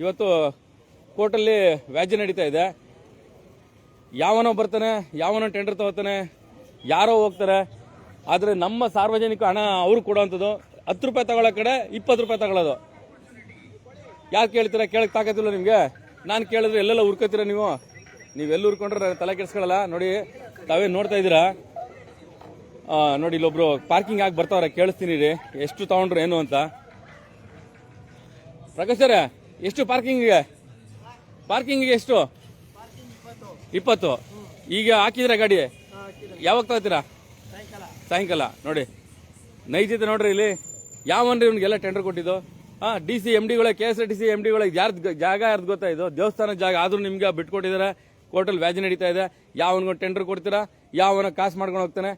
ಇವತ್ತು ಕೋರ್ಟಲ್ಲಿ ವ್ಯಾಜ್ಯ ನಡೀತಾ ಇದೆ. ಯಾವನೋ ಬರ್ತಾನೆ, ಯಾವನೋ ಟೆಂಡರ್ ತಗೋತಾನೆ, ಯಾರೋ ಹೋಗ್ತಾರೆ, ಆದರೆ ನಮ್ಮ ಸಾರ್ವಜನಿಕ ಹಣ ಅವ್ರು ಕೊಡೋವಂಥದ್ದು. ಹತ್ತು ರೂಪಾಯಿ ತಗೊಳ್ಳೋ ಕಡೆ ಇಪ್ಪತ್ತು ರೂಪಾಯಿ ತಗೊಳ್ಳೋದು. ಯಾರು ಕೇಳ್ತೀರಾ? ಕೇಳಕ್ಕೆ ತಾಕತ್ತಿಲ್ಲ ನಿಮಗೆ? ನಾನು ಕೇಳಿದ್ರೆ ಎಲ್ಲೆಲ್ಲ ಹುರ್ಕೋತೀರಾ ನೀವು? ನೀವೆಲ್ಲ ಹುರ್ಕೊಂಡ್ರೆ ತಲೆ ಕೆಡ್ಸ್ಕೊಳ್ಳಲ್ಲ ನೋಡಿ, ತಾವೇ ನೋಡ್ತಾ ಇದ್ದೀರಾ? ನೋಡಿ, ಇಲ್ಲೊಬ್ರು ಪಾರ್ಕಿಂಗ್ ಆಗಿ ಬರ್ತಾವ್ರೆ, ಕೇಳಿಸ್ತೀನಿ ರೀ. ಎಷ್ಟು ತಗೊಂಡ್ರು ಏನು ಅಂತ. ಪ್ರಕಾಶ್ ಸರ್ ಎಷ್ಟು ಪಾರ್ಕಿಂಗಿಗೆ ಪಾರ್ಕಿಂಗಿಗೆ ಎಷ್ಟು? ಇಪ್ಪತ್ತು. ಈಗ ಹಾಕಿದ್ರೆ ಗಾಡಿ. ಯಾವಾಗ ತಗೋತೀರಾ? ಸಾಯಂಕಾಲ. ನೋಡಿ. ನೈಜತೆ ನೋಡ್ರಿ ಇಲ್ಲಿ. ಯಾವನ್ರಿ ಇವ್ನಿಗೆಲ್ಲ ಟೆಂಡರ್ ಕೊಟ್ಟಿದ್ದು? ಹಾ D C M ಡಿಗಳ K S R T C M ಡಿಗಳ ಯಾರ್ದು ಜಾಗ ಯಾರ್ದು ಗೊತ್ತಾ ಇದು? ದೇವಸ್ಥಾನ ಜಾಗ ಆದ್ರೂ ನಿಮ್ಗೆ ಬಿಟ್ಕೊಟ್ಟಿದ್ದಾರೆ ಕೋರ್ಟಲ್ ವ್ಯಾಜಿ ನಡೀತಾ ಇದೆ. ಯಾವನ್ಗೊಂದು ಟೆಂಡರ್ ಕೊಡ್ತೀರಾ? ಯಾವನ ಕಾಸು ಮಾಡ್ಕೊಂಡು ಹೋಗ್ತಾನೆ?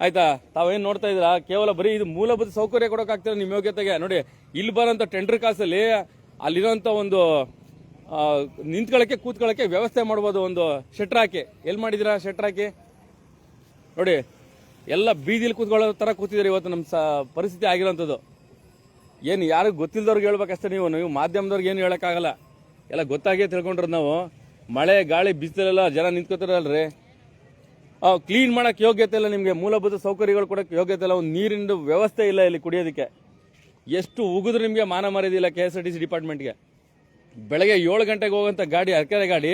ಆಯ್ತಾ? ತಾವೇನು ನೋಡ್ತಾ ಇದ್ದೀರಾ? ಕೇವಲ ಬರೀ ಇದು ಮೂಲಭೂತ ಸೌಕರ್ಯ ಕೊಡೋಕ್ಕಾಗ್ತದೆ ನಿಮ್ಮ ಯೋಗ್ಯತೆಗೆ. ನೋಡಿ, ಇಲ್ಲಿ ಬರೋಂಥ ಟೆಂಡರ್ ಕಾಸಲ್ಲಿ ಅಲ್ಲಿರೋಂಥ ಒಂದು ನಿಂತ್ಕೊಳ್ಳೋಕ್ಕೆ ಕೂತ್ಕೊಳ್ಳೋಕ್ಕೆ ವ್ಯವಸ್ಥೆ ಮಾಡ್ಬೋದು ಒಂದು ಶೆಟ್ರ್ ಹಾಕಿ ಎಲ್ಲಿ ಮಾಡಿದ್ದೀರಾ ಶೆಟ್ರ್ ಹಾಕಿ ನೋಡಿ, ಎಲ್ಲ ಬೀದಿಲಿ ಕೂತ್ಕೊಳ್ಳೋ ಥರ ಕೂತಿದ್ದಾರೆ ಇವತ್ತು ನಮ್ಮ ಸ, ಪರಿಸ್ಥಿತಿ ಆಗಿರೋಂಥದ್ದು. ಏನು ಯಾರಿಗೂ ಗೊತ್ತಿಲ್ಲದವ್ರಿಗೆ ಹೇಳ್ಬೇಕಷ್ಟೇ ನೀವು. ನೀವು ಮಾಧ್ಯಮದವ್ರಿಗೆ ಏನು ಹೇಳೋಕ್ಕಾಗಲ್ಲ. ಎಲ್ಲ ಗೊತ್ತಾಗೇ ತಿಳ್ಕೊಂಡ್ರದ್ದು ನಾವು. ಮಳೆ, ಗಾಳಿ, ಬಿಸಿಲೆಲ್ಲ ಜನ ನಿಂತ್ಕೋತಾರಲ್ರಿ. ಕ್ಲೀನ್ ಮಾಡೋಕ್ಕೆ ಯೋಗ್ಯತೆ ಇಲ್ಲ ನಿಮಗೆ. ಮೂಲಭೂತ ಸೌಕರ್ಯಗಳು ಕೊಡೋಕ್ಕೆ ಯೋಗ್ಯತೆ ಇಲ್ಲ. ಒಂದು ನೀರಿನ ವ್ಯವಸ್ಥೆ ಇಲ್ಲ ಇಲ್ಲಿ ಕುಡಿಯೋದಕ್ಕೆ. ಎಷ್ಟು ಉಗಿದ್ರು ನಿಮಗೆ ಮಾನ ಮರ್ಯಾದಿಲ್ಲ K S R T C ಡಿಪಾರ್ಟ್ಮೆಂಟ್ಗೆ ಬೆಳಗ್ಗೆ ಏಳು ಗಂಟೆಗೆ ಹೋಗೋಂಥ ಗಾಡಿ, ಅರ್ಕೆರೆ ಗಾಡಿ,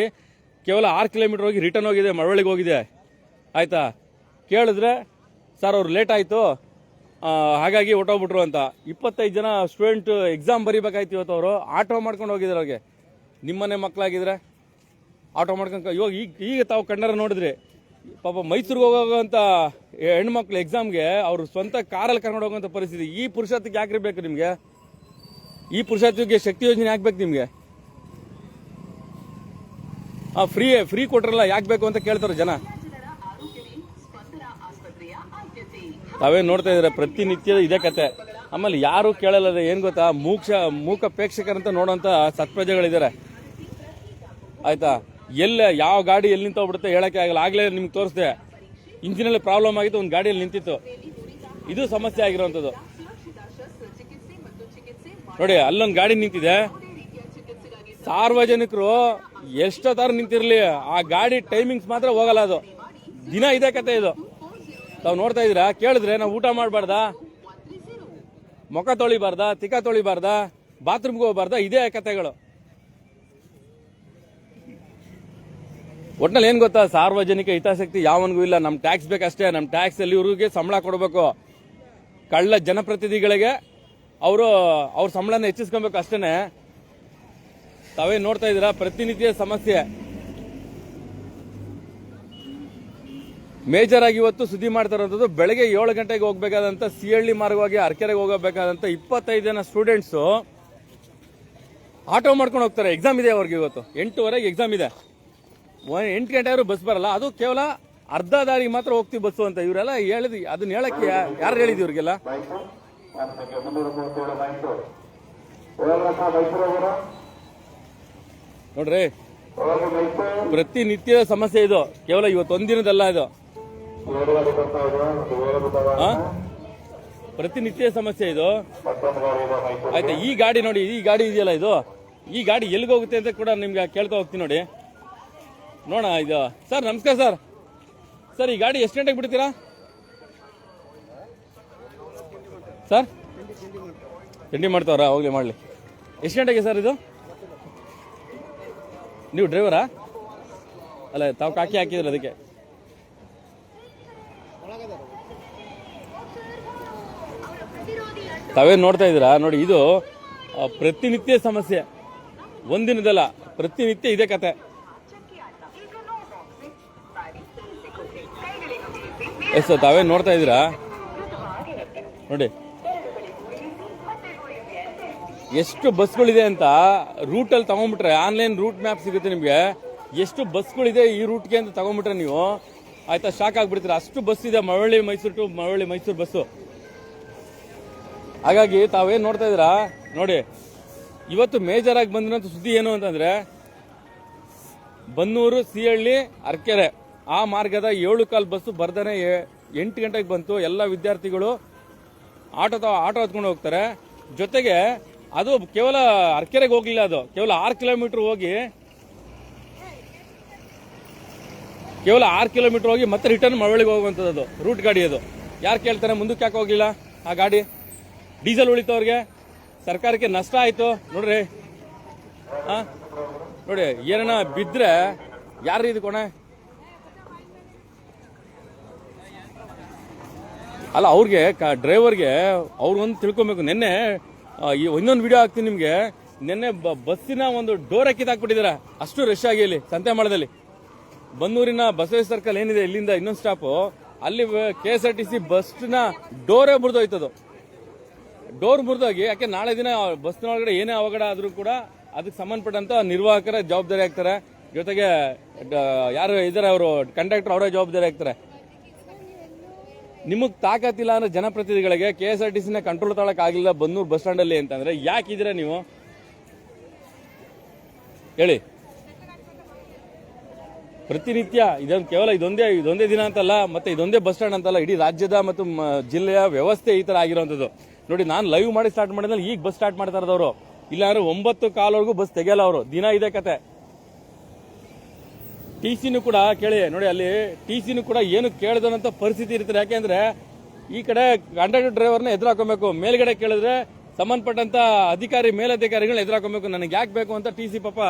ಕೇವಲ ಆರು ಕಿಲೋಮೀಟರ್ ಹೋಗಿ ರಿಟರ್ನ್ ಹೋಗಿದೆ, ಮಳವಳ್ಳಿಗೆ ಹೋಗಿದೆ. ಆಯ್ತಾ? ಕೇಳಿದ್ರೆ, ಸರ್, ಅವ್ರು ಲೇಟ್ ಆಯಿತು. ಹಾಗಾಗಿ ಹೊಟ್ಟೋಗ್ಬಿಟ್ರು ಅಂತ. ಇಪ್ಪತ್ತೈದು ಜನ ಸ್ಟೂಡೆಂಟ್ ಎಕ್ಸಾಮ್ ಬರೀಬೇಕಾಯ್ತು ಇವತ್ತು ಅವರು. ಆಟೋ ಮಾಡ್ಕೊಂಡು ಹೋಗಿದ್ದಾರೆ ಅವ್ರಿಗೆ. ನಿಮ್ಮನೆ ಮಕ್ಕಳಾಗಿದ್ರೆ ಆಟೋ ಮಾಡ್ಕೊಂಡು ಇವಾಗ ಈಗ ಈಗ ತಾವು ಕಣ್ಣಾರ ನೋಡಿದ್ರಿ. ಪಾಪ ಮೈಸೂರಿಗೆ ಹೋಗೋಂಥ ಹೆಣ್ಮಕ್ಳು ಎಕ್ಸಾಮ್ಗೆ ಅವರು ಸ್ವಂತ ಕಾರಲ್ಲಿ ಕರ್ಕೊಂಡು ಹೋಗೋಂಥ ಪರಿಸ್ಥಿತಿ. ಈ ಪುರುಷತ್ವಕ್ಕೆ ಯಾಕ್ರಿ ಬೇಕು ನಿಮಗೆ? ಈ ಪುರುಷತ್ವಕ್ಕೆ ಶಕ್ತಿ ಯೋಜನೆ ಯಾಕೆ ಬೇಕು ನಿಮಗೆ? ಫ್ರೀ ಫ್ರೀ ಕೊಟ್ರಲ್ಲ, ಯಾಕೆ ಬೇಕು ಅಂತ ಕೇಳ್ತಾರೆ ಜನ. ತಾವೇ ನೋಡ್ತಾ ಇದ್ರೆ ಪ್ರತಿನಿತ್ಯದ ಇದೇ ಕತೆ. ಆಮೇಲೆ ಯಾರು ಕೇಳಲ್ಲ ಏನು ಗೊತ್ತಾ, ಮೂಕ್ಷ, ಮೂಕ ಪ್ರೇಕ್ಷಕರಂತ ನೋಡೋಂಥ ಸತ್ಪ್ರಜೆಗಳಿದ್ದಾರೆ. ಆಯ್ತಾ? ಎಲ್ಲ, ಯಾವ ಗಾಡಿ ಎಲ್ಲಿ ನಿಂತೋಗ್ಬಿಡುತ್ತೆ ಹೇಳಕ್ಕೆ ಆಗಲ್ಲ. ಆಗ್ಲೇ ನಿಮ್ಗೆ ತೋರಿಸ್ದೆ. ಇಂಜಿನಲ್ಲಿ ಪ್ರಾಬ್ಲಮ್ ಆಗಿತ್ತು, ಒಂದು ಗಾಡಿಯಲ್ಲಿ ನಿಂತಿತ್ತು. ಇದು ಸಮಸ್ಯೆ ಆಗಿರುವಂಥದ್ದು ನೋಡಿ, ಅಲ್ಲೊಂದು ಗಾಡಿ ನಿಂತಿದೆ. ಸಾರ್ವಜನಿಕರು ಎಷ್ಟೊತ್ತಾರು ನಿಂತಿರ್ಲಿ, ಆ ಗಾಡಿ ಟೈಮಿಂಗ್ಸ್ ಮಾತ್ರ ಹೋಗಲ್ಲ ಅದು. ದಿನ ಇದೇ ಕತೆ ಇದು. ತಾವು ನೋಡ್ತಾ ಇದ್ದೀರಾ? ಕೇಳಿದ್ರೆ ನಾವು ಊಟ ಮಾಡಬಾರ್ದಾ? ಮುಖ ತೊಳಿಬಾರ್ದಾ? ತಿಕ್ಕ ತೊಳಿಬಾರ್ದಾ? ಬಾತ್ರೂಮ್ಗೆ ಹೋಗ್ಬಾರ್ದಾ? ಇದೇ ಕತೆಗಳು. ಒಟ್ನಲ್ಲಿ ಏನ್ ಗೊತ್ತಾ? ಸಾರ್ವಜನಿಕ ಹಿತಾಸಕ್ತಿ ಯಾವನಿಗೂ ಇಲ್ಲ. ನಮ್ ಟ್ಯಾಕ್ಸ್ ಬೇಕಷ್ಟೇ. ನಮ್ ಟ್ಯಾಕ್ಸ್ ಅಲ್ಲಿ ಇವ್ರಿಗೆ ಸಂಬಳ ಕೊಡಬೇಕು. ಕಳ್ಳ ಜನಪ್ರತಿನಿಧಿಗಳಿಗೆ ಅವರು, ಅವ್ರ ಸಂಬಳನ ಹೆಚ್ಚಿಸ್ಕೊಬೇಕು ಅಷ್ಟೇನೆ. ತಾವೇ ನೋಡ್ತಾ ಇದ್ದೀರಾ? ಪ್ರತಿನಿತ್ಯ ಸಮಸ್ಯೆ. ಮೇಜರ್ ಆಗಿ ಇವತ್ತು ಸುದ್ದಿ ಮಾಡ್ತಾ ಬೆಳಗ್ಗೆ ಏಳು ಗಂಟೆಗೆ ಹೋಗಬೇಕಾದಂಥ ಸಿಹಳ್ಳಿ ಮಾರ್ಗವಾಗಿ ಅರ್ಕೆರೆಗೆ ಹೋಗಬೇಕಾದಂತ ಇಪ್ಪತ್ತೈದು ಜನ ಸ್ಟೂಡೆಂಟ್ಸು ಆಟೋ ಮಾಡ್ಕೊಂಡು ಹೋಗ್ತಾರೆ. ಎಕ್ಸಾಮ್ ಇದೆ ಅವ್ರಿಗೆ ಇವತ್ತು. ಎಂಟುವರೆಗೆ ಎಕ್ಸಾಮ್ ಇದೆ. ಎಂಟು ಗಂಟೆ ಆದರೂ ಬಸ್ ಬರಲ್ಲ. ಅದು ಕೇವಲ ಅರ್ಧ ದಾರಿಗೆ ಮಾತ್ರ ಹೋಗ್ತೀವಿ ಬಸ್ಸು ಅಂತ. ಇವರೆಲ್ಲ ಹೇಳಿದ್ವಿ ಅದನ್ನ ಹೇಳಕ್ಕೆ ಯಾರು ಹೇಳಿದ್ವಿ ಇವ್ರಿಗೆಲ್ಲ? ನೋಡ್ರಿ. ಪ್ರತಿನಿತ್ಯದ ಸಮಸ್ಯೆ ಇದು. ಕೇವಲ ಇವತ್ತೊಂದಿನದಲ್ಲ ಇದು. ಪ್ರತಿನಿತ್ಯದ ಪ್ರತಿನಿತ್ಯ ಸಮಸ್ಯೆ ಇದು. ಆಯ್ತಾ, ಈ ಗಾಡಿ ನೋಡಿ, ಈ ಗಾಡಿ ಇದೆಯಲ್ಲ ಇದು? ಈ ಗಾಡಿ ಎಲ್ಲಿಗೆ ಹೋಗುತ್ತೆ ಅಂತ ಕೂಡ ನಿಮ್ಗೆ ಕೇಳ್ತಾ ಹೋಗ್ತೀನಿ ನೋಡಿ. ನೋಡೋಣ ಇದು. ಸರ್, ನಮಸ್ಕಾರ ಸರ್. ಸರ್, ಈ ಗಾಡಿ ಎಷ್ಟು ಗಂಟೆಗೆ ಬಿಡ್ತೀರಾ? ಸರ್? ತಿಂಡಿ ಮಾಡ್ತಾವ್ರ? ಹೋಗ್ಲಿ, ಮಾಡಲಿ. ಎಷ್ಟು ಗಂಟೆಗೆ ಸರ್ ಇದು? ನೀವು ಡ್ರೈವರಾ ಅಲ್ಲ, ತಾವು ಕಾಕಿ ಹಾಕಿದ್ರಿ ಅದಕ್ಕೆ. ತಾವೇನು ನೋಡ್ತಾ ಇದ್ದೀರಾ? ನೋಡಿ, ಇದು ಪ್ರತಿನಿತ್ಯ ಸಮಸ್ಯೆ. ಒಂದಿನದಲ್ಲ, ಪ್ರತಿನಿತ್ಯ ಇದೇ ಕತೆ. ಎಸ್, ತಾವೇನು ನೋಡ್ತಾ ಇದ್ದೀರಾ? ನೋಡಿ. ಎಷ್ಟು ಬಸ್ಗಳಿದೆ ಅಂತ ರೂಟಲ್ಲಿ ತಗೊಂಡ್ಬಿಟ್ರೆ ಆನ್ಲೈನ್ ರೂಟ್ ಮ್ಯಾಪ್ ಸಿಗುತ್ತೆ ನಿಮಗೆ. ಎಷ್ಟು ಬಸ್ಗಳಿದೆ ಈ ರೂಟ್ಗೆ ಅಂತ ತಗೊಂಡ್ಬಿಟ್ರೆ ನೀವು, ಆಯ್ತಾ ಶಾಕ್ ಆಗಿಬಿಡ್ತೀರ. ಅಷ್ಟು ಬಸ್ ಇದೆ, ಮಳವಳ್ಳಿ, ಮೈಸೂರು ಟು ಮಳವಳ್ಳಿ, ಮೈಸೂರು ಬಸ್ಸು ಹಾಗಾಗಿ ತಾವೇನು ನೋಡ್ತಾ ಇದ್ದೀರಾ? ನೋಡಿ, ಇವತ್ತು ಮೇಜರ್ ಆಗಿ ಬಂದಿರೋಂಥ ಸುದ್ದಿ ಏನು ಅಂತಂದ್ರೆ, ಬನ್ನೂರು, ಸಿಹಳ್ಳಿ, ಅರ್ಕೆರೆ, ಆ ಮಾರ್ಗದ ಏಳು ಕಾಲ್ ಬಸ್ಸು ಬರ್ದೇ ಎಂಟು ಗಂಟೆಗೆ ಬಂತು. ಎಲ್ಲ ವಿದ್ಯಾರ್ಥಿಗಳು ಆಟೋ ಆಟೋ ಹತ್ಕೊಂಡು ಹೋಗ್ತಾರೆ. ಜೊತೆಗೆ ಅದು ಕೇವಲ ಅರ್ಕೆರೆಗೆ ಹೋಗ್ಲಿಲ್ಲ ಅದು. ಕೇವಲ ಆರು ಕಿಲೋಮೀಟರ್ ಹೋಗಿ, ಕೇವಲ ಆರು ಕಿಲೋಮೀಟರ್ ಹೋಗಿ ಮತ್ತೆ ರಿಟರ್ನ್ ಮಳವಳಿಗೆ ಹೋಗುವಂಥದ್ದು ಅದು ರೂಟ್ ಗಾಡಿ ಅದು. ಯಾರು ಕೇಳ್ತಾರೆ, ಮುಂದಕ್ಕೆ ಯಾಕೆ ಹೋಗಿಲ್ಲ ಆ ಗಾಡಿ? ಡೀಸೆಲ್ ಉಳಿತವ್ರಿಗೆ. ಸರ್ಕಾರಕ್ಕೆ ನಷ್ಟ ಆಯಿತು. ನೋಡ್ರಿ. ಹಾಂ? ನೋಡಿ ಏನನ ಬಿದ್ದರೆ ಯಾರು ಇದು ಕೊಣೆ? ಅಲ್ಲ, ಅವ್ರಿಗೆ ಡ್ರೈವರ್ಗೆ ಅವ್ರಿಗೊಂದು ತಿಳ್ಕೊಬೇಕು. ನಿನ್ನೆ ಈ ಇನ್ನೊಂದು ವಿಡಿಯೋ ಹಾಕ್ತೀನಿ ನಿಮಗೆ. ನಿನ್ನೆ ಬಸ್ಸಿನ ಒಂದು ಡೋರ್ ಹಾಕಿದಾಕ್ಬಿಟ್ಟಿದ್ದಾರೆ ಅಷ್ಟು ರಶ್ ಆಗಿ ಇಲ್ಲಿ ಸಂತೆ ಮಾಡದಲ್ಲಿ ಬನ್ನೂರಿನ ಬಸವೇಶ್ವರ ಸರ್ಕಲ್ ಏನಿದೆ, ಇಲ್ಲಿಂದ ಇನ್ನೊಂದು ಸ್ಟಾಪು ಅಲ್ಲಿ K S R T C ಬಸ್ನ ಡೋರೇ ಮುರಿದೋಯ್ತದು. ಡೋರ್ ಮುರಿದೋಗಿ, ಯಾಕೆ ನಾಳೆ ದಿನ ಬಸ್ನೊಳಗಡೆ ಏನೇ ಅವಘಡ ಆದ್ರೂ ಕೂಡ ಅದಕ್ಕೆ ಸಂಬಂಧಪಟ್ಟಂತ ನಿರ್ವಾಹಕರ ಜವಾಬ್ದಾರಿ ಆಗ್ತಾರೆ. ಜೊತೆಗೆ ಯಾರು ಇದ್ದಾರೆ ಅವರು ಕಂಡಕ್ಟರ್ ಅವರೇ ಜವಾಬ್ದಾರಿ ಆಗ್ತಾರೆ. ನಿಮಗ್ ತಾಕತ್ತಿಲ್ಲ ಅಂದ್ರೆ ಜನಪ್ರತಿನಿಧಿಗಳಿಗೆ ಕೆ ಎಸ್ ಆರ್ ಟಿ ಸಿನ ಕಂಟ್ರೋಲ್ ತಗೊಳಕ್ ಆಗಿಲ್ಲ ಬನ್ನೂರು ಬಸ್ ಸ್ಟ್ಯಾಂಡಲ್ಲಿ ಅಂತಂದ್ರೆ ಯಾಕಿದ್ರೆ ನೀವು? ಹೇಳಿ. ಪ್ರತಿನಿತ್ಯ ಇದೊಂದು ಕೇವಲ ಇದೊಂದೇ ಇದೊಂದೇ ದಿನ ಅಂತಲ್ಲ, ಮತ್ತೆ ಇದೊಂದೇ ಬಸ್ ಸ್ಟ್ಯಾಂಡ್ ಅಂತಲ್ಲ, ಇಡೀ ರಾಜ್ಯದ ಮತ್ತು ಜಿಲ್ಲೆಯ ವ್ಯವಸ್ಥೆ ಈ ತರ ಆಗಿರುವಂತದ್ದು ನೋಡಿ, ನಾನು ಲೈವ್ ಮಾಡಿ ಸ್ಟಾರ್ಟ್ ಮಾಡಿದ್ರೆ ಈಗ ಬಸ್ ಸ್ಟಾರ್ಟ್ ಮಾಡ್ತಾ ಇರೋದವರು ಇಲ್ಲಾಂದ್ರೆ ಒಂಬತ್ತು ಕಾಲವರೆಗೂ ಬಸ್ ತೆಗೆಯಲ್ಲ ಅವರು. ದಿನ ಇದೆ ಕತೆ. ಟಿ ಸಿನೂ ಕೂಡ ಕೇಳಿ, ನೋಡಿ ಅಲ್ಲಿ ಟಿ ಸಿನೂ ಕೂಡ ಏನು ಕೇಳದಂತ ಪರಿಸ್ಥಿತಿ ಇರ್ತಾರೆ. ಯಾಕೆಂದ್ರೆ ಈ ಕಡೆ ಕಂಡಕ್ಟರ್ ಡ್ರೈವರ್ನ ಎದುರಾಕೊಬೇಕು. ಮೇಲ್ಗಡೆ ಕೇಳಿದ್ರೆ ಸಂಬಂಧಪಟ್ಟಂತ ಅಧಿಕಾರಿ, ಮೇಲಧಿಕಾರಿಗಳನ್ನ ಎದುರಾಕೊಬೇಕು. ನನಗೆ ಯಾಕೆ ಬೇಕು ಅಂತ ಟಿ ಸಿ ಪಾಪ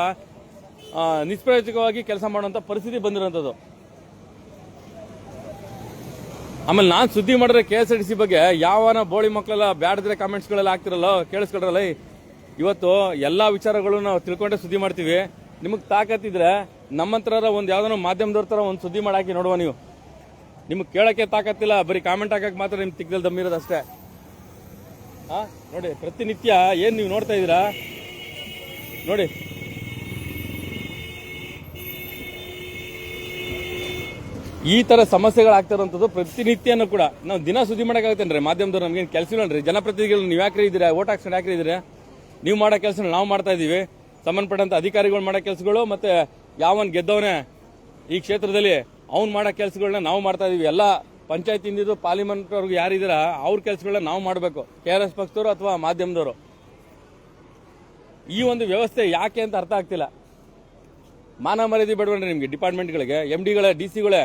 ನಿಷ್ಪ್ರಯೋಜಕವಾಗಿ ಕೆಲಸ ಮಾಡುವಂತ ಪರಿಸ್ಥಿತಿ ಬಂದಿರೋಂಥದ್ದು. ಆಮೇಲೆ ನಾನು ಸುದ್ದಿ ಮಾಡಿದ್ರೆ K S R T C ಬಗ್ಗೆ ಯಾವನ ಬೋಳಿ ಮಕ್ಕಳೆಲ್ಲ ಬ್ಯಾಡದ್ರೆ ಕಾಮೆಂಟ್ಸ್ಗಳೆಲ್ಲ ಹಾಕ್ತಿರಲ್ಲ ಕೇಳಿಸ್ಕೊಳ್ರಲ್ಲ ಇವತ್ತು ಎಲ್ಲಾ ವಿಚಾರಗಳು ನಾವು ತಿಳ್ಕೊಂಡೆ ಸುದ್ದಿ ಮಾಡ್ತೀವಿ. ನಿಮಗೆ ತಾಕತ್ತಿದ್ರೆ ನಮ್ಮಂತರ ಒಂದು ಯಾವ್ದಾನ ಮಾಧ್ಯಮದವ್ರ ತರ ಒಂದು ಸುದ್ದಿ ಮಾಡಾಕಿ ನೋಡುವ ನೀವು. ನಿಮ್ಗೆ ಕೇಳಕ್ಕೆ ತಾಕತ್ತಿಲ್ಲ ಬರೀ ಕಾಮೆಂಟ್ ಹಾಕಕ್ ಮಾತ್ರ ನಿಮ್ ತಿಕ್ದಲ್ ದಮ್ಮಿರೋದಷ್ಟೇ ಆ ನೋಡಿ, ಪ್ರತಿನಿತ್ಯ ಏನ್ ನೀವು ನೋಡ್ತಾ ಇದ್ದೀರಾ? ನೋಡಿ. ಈ ತರ ಸಮಸ್ಯೆಗಳಾಗ್ತಿರೋಂಥದ್ದು ಪ್ರತಿನಿತ್ಯನೂ ಕೂಡ. ನಾವು ದಿನ ಸುದ್ದಿ ಮಾಡೋಕ್ಕಾಗುತ್ತೇನ್ರಿ ಮಾಧ್ಯಮದವ್ರು ನಮ್ಗೆ ಕೆಲಸ ಇಲ್ಲನ್ರಿ ಜನಪ್ರತಿನಿಧಿಗಳು ನೀವು ಯಾಕ್ರಿ ಇದ್ದೀರಾ? ಓಟ್ ಹಾಕ್ಸ್ಕೊಂಡು ಯಾಕ್ರಿ ಇದ್ದೀರಾ? ನೀವು ಮಾಡೋ ಕೆಲಸ ನಾವು ಮಾಡ್ತಾ ಇದೀವಿ ಸಂಬಂಧಪಟ್ಟಂತ ಅಧಿಕಾರಿಗಳು ಮಾಡೋ ಕೆಲಸಗಳು ಮತ್ತೆ ಯಾವನ್ ಗೆದ್ದವನೆ ಈ ಕ್ಷೇತ್ರದಲ್ಲಿ ಅವ್ನು ಮಾಡೋ ಕೆಲಸಗಳನ್ನ ನಾವು ಮಾಡ್ತಾ ಇದೀವಿ. ಎಲ್ಲ ಪಂಚಾಯತಿಂದಿದ್ದು ಪಾರ್ಲಿಮೆಂಟ್ ಅವ್ರಿಗೆ ಯಾರಿದ್ದೀರ ಅವ್ರ ಕೆಲಸಗಳನ್ನ ನಾವು ಮಾಡಬೇಕು. ಕೆ ಆರ್ ಎಸ್ ಪಕ್ಷದವರು ಅಥವಾ ಮಾಧ್ಯಮದವರು. ಈ ಒಂದು ವ್ಯವಸ್ಥೆ ಯಾಕೆ ಅಂತ ಅರ್ಥ ಆಗ್ತಿಲ್ಲ. ಮಾನ ಮರ್ಯಾದೆ ಬಿಡಬೇಡ್ರಿ ನಿಮಗೆ ಡಿಪಾರ್ಟ್ಮೆಂಟ್ಗಳಿಗೆ ಎಂ ಡಿಗಳೇ, ಡಿ ಸಿಗಳೇ.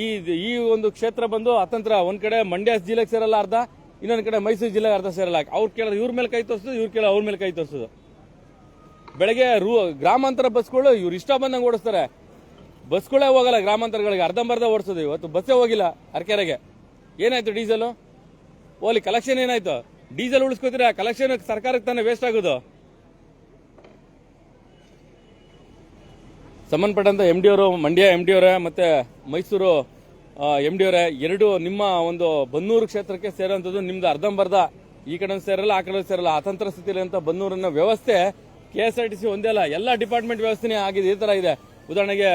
ಈ ಈ ಒಂದು ಕ್ಷೇತ್ರ ಬಂದು ಅತಂತ್ರ ಒಂದು ಕಡೆ ಮಂಡ್ಯ ಜಿಲ್ಲೆಗೆ ಸೇರಲ್ಲ ಅರ್ಧ, ಇನ್ನೊಂದು ಕಡೆ ಮೈಸೂರು ಜಿಲ್ಲೆಗೆ ಅರ್ಧ ಸೇರಲ್ಲ. ಅವ್ರು ಕೇಳಿದ್ರೆ ಇವ್ರ ಮೇಲೆ ಕೈ ತೋರಿಸೋದು, ಇವ್ರು ಕೇಳೋ ಅವ್ರ ಮೇಲೆ ಕೈ ತೋರಿಸೋದು. ಬೆಳಗ್ಗೆ ರೂ ಗ್ರಾಮಾಂತರ ಬಸ್ಗಳು ಇವ್ರು ಇಷ್ಟ ಬಂದಂಗೆ ಓಡಿಸ್ತಾರೆ. ಬಸ್ಗಳೇ ಹೋಗಲ್ಲ ಗ್ರಾಮಾಂತರಗಳಿಗೆ. ಅರ್ಧಂಬರ್ಧ ಓಡಿಸೋದು. ಇವತ್ತು ಬಸ್ಸೇ ಹೋಗಿಲ್ಲ ಅರ್ಕೆರೆಗೆ. ಏನಾಯ್ತು ಡೀಸೆಲು? ಓಲಿ ಕಲೆಕ್ಷನ್ ಏನಾಯ್ತು? ಡೀಸೆಲ್ ಉಳಿಸ್ಕೋತೀರಾ? ಕಲೆಕ್ಷನ್ ಸರ್ಕಾರಕ್ಕೆ ತಾನೇ ವೇಸ್ಟ್ ಆಗೋದು? ಸಂಬಂಧಪಟ್ಟಂತ ಎಂ ಡಿ ಅವರು, ಮಂಡ್ಯ ಎಂ ಡಿ ಅವರೇ, ಮತ್ತೆ ಮೈಸೂರು ಎಂ ಡಿ ಅವರೇ, ಎರಡು ನಿಮ್ಮ ಒಂದು ಬನ್ನೂರು ಕ್ಷೇತ್ರಕ್ಕೆ ಸೇರೋಂಥದ್ದು ನಿಮ್ದು ಅರ್ಧಂಬರ್ಧ ಈ ಕಡೆ ಸೇರಲ್ಲ, ಆ ಕಡೆ ಸೇರಲ್ಲ. ಅತಂತ್ರ ಸ್ಥಿತಿಯಲ್ಲಿ ಅಂತ ಬನ್ನೂರನ್ನ ವ್ಯವಸ್ಥೆ K S R T C ಒಂದೇ ಅಲ್ಲ, ಎಲ್ಲ ಡಿಪಾರ್ಟ್ಮೆಂಟ್ ವ್ಯವಸ್ಥೆನೇ ಆಗಿದೆ, ಈ ತರ ಇದೆ. ಉದಾಹರಣೆಗೆ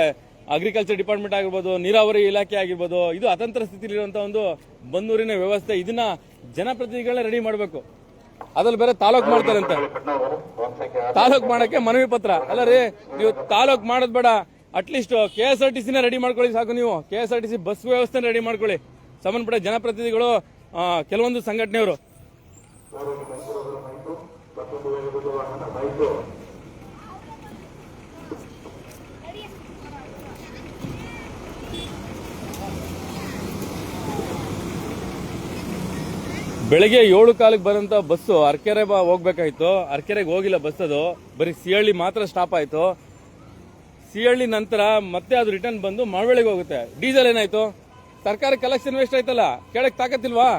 ಅಗ್ರಿಕಲ್ಚರ್ ಡಿಪಾರ್ಟ್ಮೆಂಟ್ ಆಗಿರ್ಬೋದು, ನೀರಾವರಿ ಇಲಾಖೆ ಆಗಿರ್ಬೋದು, ಇದು ಅತಂತ್ರ ಸ್ಥಿತಿಲಿರುವಂತಹ ಒಂದು ಬನ್ನೂರಿನ ವ್ಯವಸ್ಥೆ. ಇದನ್ನ ಜನಪ್ರತಿನಿಧಿಗಳನ್ನ ರೆಡಿ ಮಾಡಬೇಕು. ಅದ್ರಲ್ಲಿ ಬೇರೆ ತಾಲೂಕ್ ಮಾಡ್ತಾರಂತೆ ತಾಲೂಕ್ ಮಾಡಕ್ಕೆ ಮನವಿ ಪತ್ರ. ಅಲ್ಲ ರೀ, ನೀವು ತಾಲೂಕ್ ಮಾಡೋದ್ ಬೇಡ. At least K S R T ready ಮಾಡ್ಕೊಳ್ಳಿ ಸಾಕು ನೀವು. K S R T C bus ವ್ಯವಸ್ಥೆ ರೆಡಿ ಮಾಡ್ಕೊಳ್ಳಿ. ಸಂಬಂಧಪಟ್ಟ ಜನಪ್ರತಿನಿಧಿಗಳು ಕೆಲವೊಂದು ಸಂಘಟನೆಯವರು. ಬೆಳಗ್ಗೆ ಏಳು ಕಾಲಕ್ಕೆ ಬರೋಂಥ ಬಸ್ಸು ಅರ್ಕೆರೆ ಬಾ ಹೋಗ್ಬೇಕಾಯ್ತು. ಅರ್ಕೆರೆಗೆ ಹೋಗಿಲ್ಲ ಬಸ್ ಅದು. ಬರೀ ಸಿಹಳ್ಳಿ ಮಾತ್ರ ಸ್ಟಾಪ್ ಆಯ್ತು. ಸಿಹಳ್ಳಿ ನಂತರ ಮತ್ತೆ ಅದು ರಿಟರ್ನ್ ಬಂದು ಮಳವಳ್ಳಿಗೆ ಹೋಗುತ್ತೆ. ಡೀಸೆಲ್ ಏನಾಯ್ತು? ಸರ್ಕಾರ ಕಲೆಕ್ಷನ್ ವೇಸ್ಟ್ ಆಯ್ತಲ್ಲ? ಕೇಳಕ್ ತಾಕತ್ತಿಲ್ವಾ?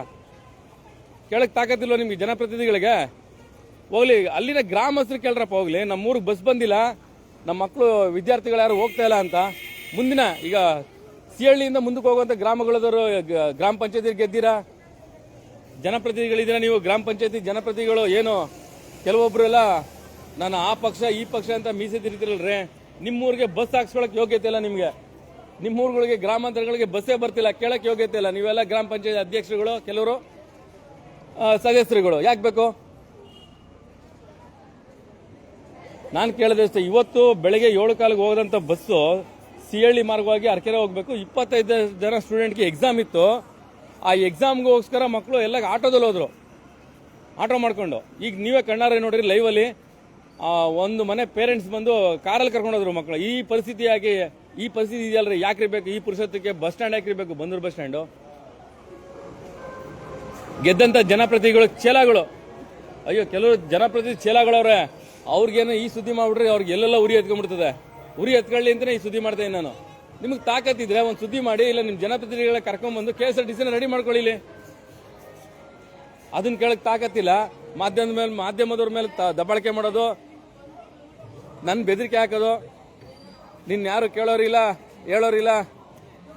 ಕೇಳಕ್ ತಾಕತ್ತಿಲ್ವಾ ನಿಮ್ಗೆ ಜನಪ್ರತಿನಿಧಿಗಳಿಗೆ? ಹೋಗ್ಲಿ, ಅಲ್ಲಿನ ಗ್ರಾಮಸ್ಥರು ಕೇಳ್ರಪ್ಪ ಹೋಗ್ಲಿ, ನಮ್ಮೂರಿಗೆ ಬಸ್ ಬಂದಿಲ್ಲ ನಮ್ಮ ಮಕ್ಕಳು ವಿದ್ಯಾರ್ಥಿಗಳು ಯಾರು ಹೋಗ್ತಾ ಇಲ್ಲ ಅಂತ. ಮುಂದಿನ, ಈಗ ಸಿಹಳ್ಳಿಯಿಂದ ಮುಂದಕ್ಕೆ ಹೋಗುವಂಥ ಗ್ರಾಮಗಳದವರು ಗ್ರಾಮ ಪಂಚಾಯತಿ ಗೆದ್ದೀರಾ? ಜನಪ್ರತಿನಿಧಿಗಳಿದ್ದೀರಾ ನೀವು? ಗ್ರಾಮ ಪಂಚಾಯತಿ ಜನಪ್ರತಿನಿಧಿಗಳು ಏನು? ಕೆಲವೊಬ್ಬರು ಎಲ್ಲ ನಾನು ಆ ಪಕ್ಷ, ಈ ಪಕ್ಷ ಅಂತ ಮೀಸೆ ನಿಮ್ಮ ನಿಮ್ಮೂರಿಗೆ ಬಸ್ ಹಾಕ್ಸ್ಕೊಳಕ್ಕೆ ಯೋಗ್ಯತೆ ಇಲ್ಲ ನಿಮಗೆ. ನಿಮ್ಮೂರುಗಳಿಗೆ ಗ್ರಾಮಾಂತರಗಳಿಗೆ ಬಸ್ಸೇ ಬರ್ತಿಲ್ಲ ಕೇಳೋಕ್ಕೆ ಯೋಗ್ಯತೆ ಇಲ್ಲ. ನೀವೆಲ್ಲ ಗ್ರಾಮ ಪಂಚಾಯತ್ ಅಧ್ಯಕ್ಷರುಗಳು, ಕೆಲವರು ಸದಸ್ಯರುಗಳು. ಯಾಕೆ ಬೇಕು? ನಾನು ಕೇಳಿದೆ ಇವತ್ತು ಬೆಳಗ್ಗೆ ಏಳು ಕಾಲಿಗೆ ಹೋಗದಂತ ಬಸ್ಸು ಸಿಹಳ್ಳಿ ಮಾರ್ಗವಾಗಿ ಅರಕೆರೆ ಹೋಗ್ಬೇಕು. ಇಪ್ಪತ್ತೈದು ಜನ ಸ್ಟೂಡೆಂಟ್ಗೆ ಎಕ್ಸಾಮ್ ಇತ್ತು. ಆ ಎಕ್ಸಾಮ್ಗೋಸ್ಕರ ಮಕ್ಕಳು ಎಲ್ಲ ಆಟೋದಲ್ಲಿ ಹೋದ್ರು. ಆಟೋ ಮಾಡ್ಕೊಂಡು. ಈಗ ನೀವೇ ಕಣ್ಣಾರೆ ನೋಡ್ರಿ ಲೈವಲ್ಲಿ ಒಂದು ಮನೆ ಪೇರೆಂಟ್ಸ್ ಬಂದು ಕಾರಲ್ಲಿ ಕರ್ಕೊಂಡು ಹೋದ್ರು ಮಕ್ಕಳು ಈ ಪರಿಸ್ಥಿತಿಯಾಗಿ, ಈ ಪರಿಸ್ಥಿತಿ ಇದೆಯಲ್ರಿ? ಯಾಕ್ರಿ ಬೇಕು? ಈ ಪುರುಷತ್ವಕ್ಕೆ ಬಸ್ ಸ್ಟ್ಯಾಂಡ್ ಯಾಕೆ ಇರಬೇಕು ಬಂದೂರು ಬಸ್ ಸ್ಟ್ಯಾಂಡು ಗೆದ್ದಂತ ಜನಪ್ರತಿನಿಧಿಗಳು ಚೇಲಾಗಳು ಅಯ್ಯೋ, ಕೆಲವರು ಜನಪ್ರತಿನಿಧಿ ಚೇಲಾಗಳವ್ರೆ ಅವ್ರಿಗೇನು ಈ ಸುದ್ದಿ ಮಾಡ್ಬಿಟ್ರೆ ಅವ್ರಿಗೆ ಎಲ್ಲೆಲ್ಲ ಉರಿ ಎತ್ಕೊಂಡ್ಬಿಡ್ತದೆ. ಉರಿ ಎತ್ಕೊಳ್ಳಿ ಅಂತಲೇ ಈ ಸುದ್ದಿ ಮಾಡ್ತೇನೆ ನಾನು. ನಿಮಗೆ ತಾಕತ್ತಿದ್ರೆ ಒಂದು ಸುದ್ದಿ ಮಾಡಿ, ಇಲ್ಲ ನಿಮ್ಮ ಜನಪ್ರತಿನಿಧಿಗಳ ಕರ್ಕೊಂಡ್ಬಂದು ಕೆ ಎಸ್ ಆರ್ ಟಿ ಸಿನ ರೆಡಿ ಮಾಡ್ಕೊಳ್ಳಿ ಅದನ್ನು ಕೇಳಕ್ ತಾಕತ್ತಿಲ್ಲ ಮಾಧ್ಯಮದ ಮೇಲೆ, ಮಾಧ್ಯಮದವ್ರ ಮೇಲೆ ದಬ್ಬಾಳಿಕೆ ಮಾಡೋದು ನನ್ನ ಬೆದರಿಕೆ ಹಾಕೋದು. ನಿನ್ನ ಯಾರು ಕೇಳೋರಿಲ್ಲ ಹೇಳೋರಿಲ್ಲ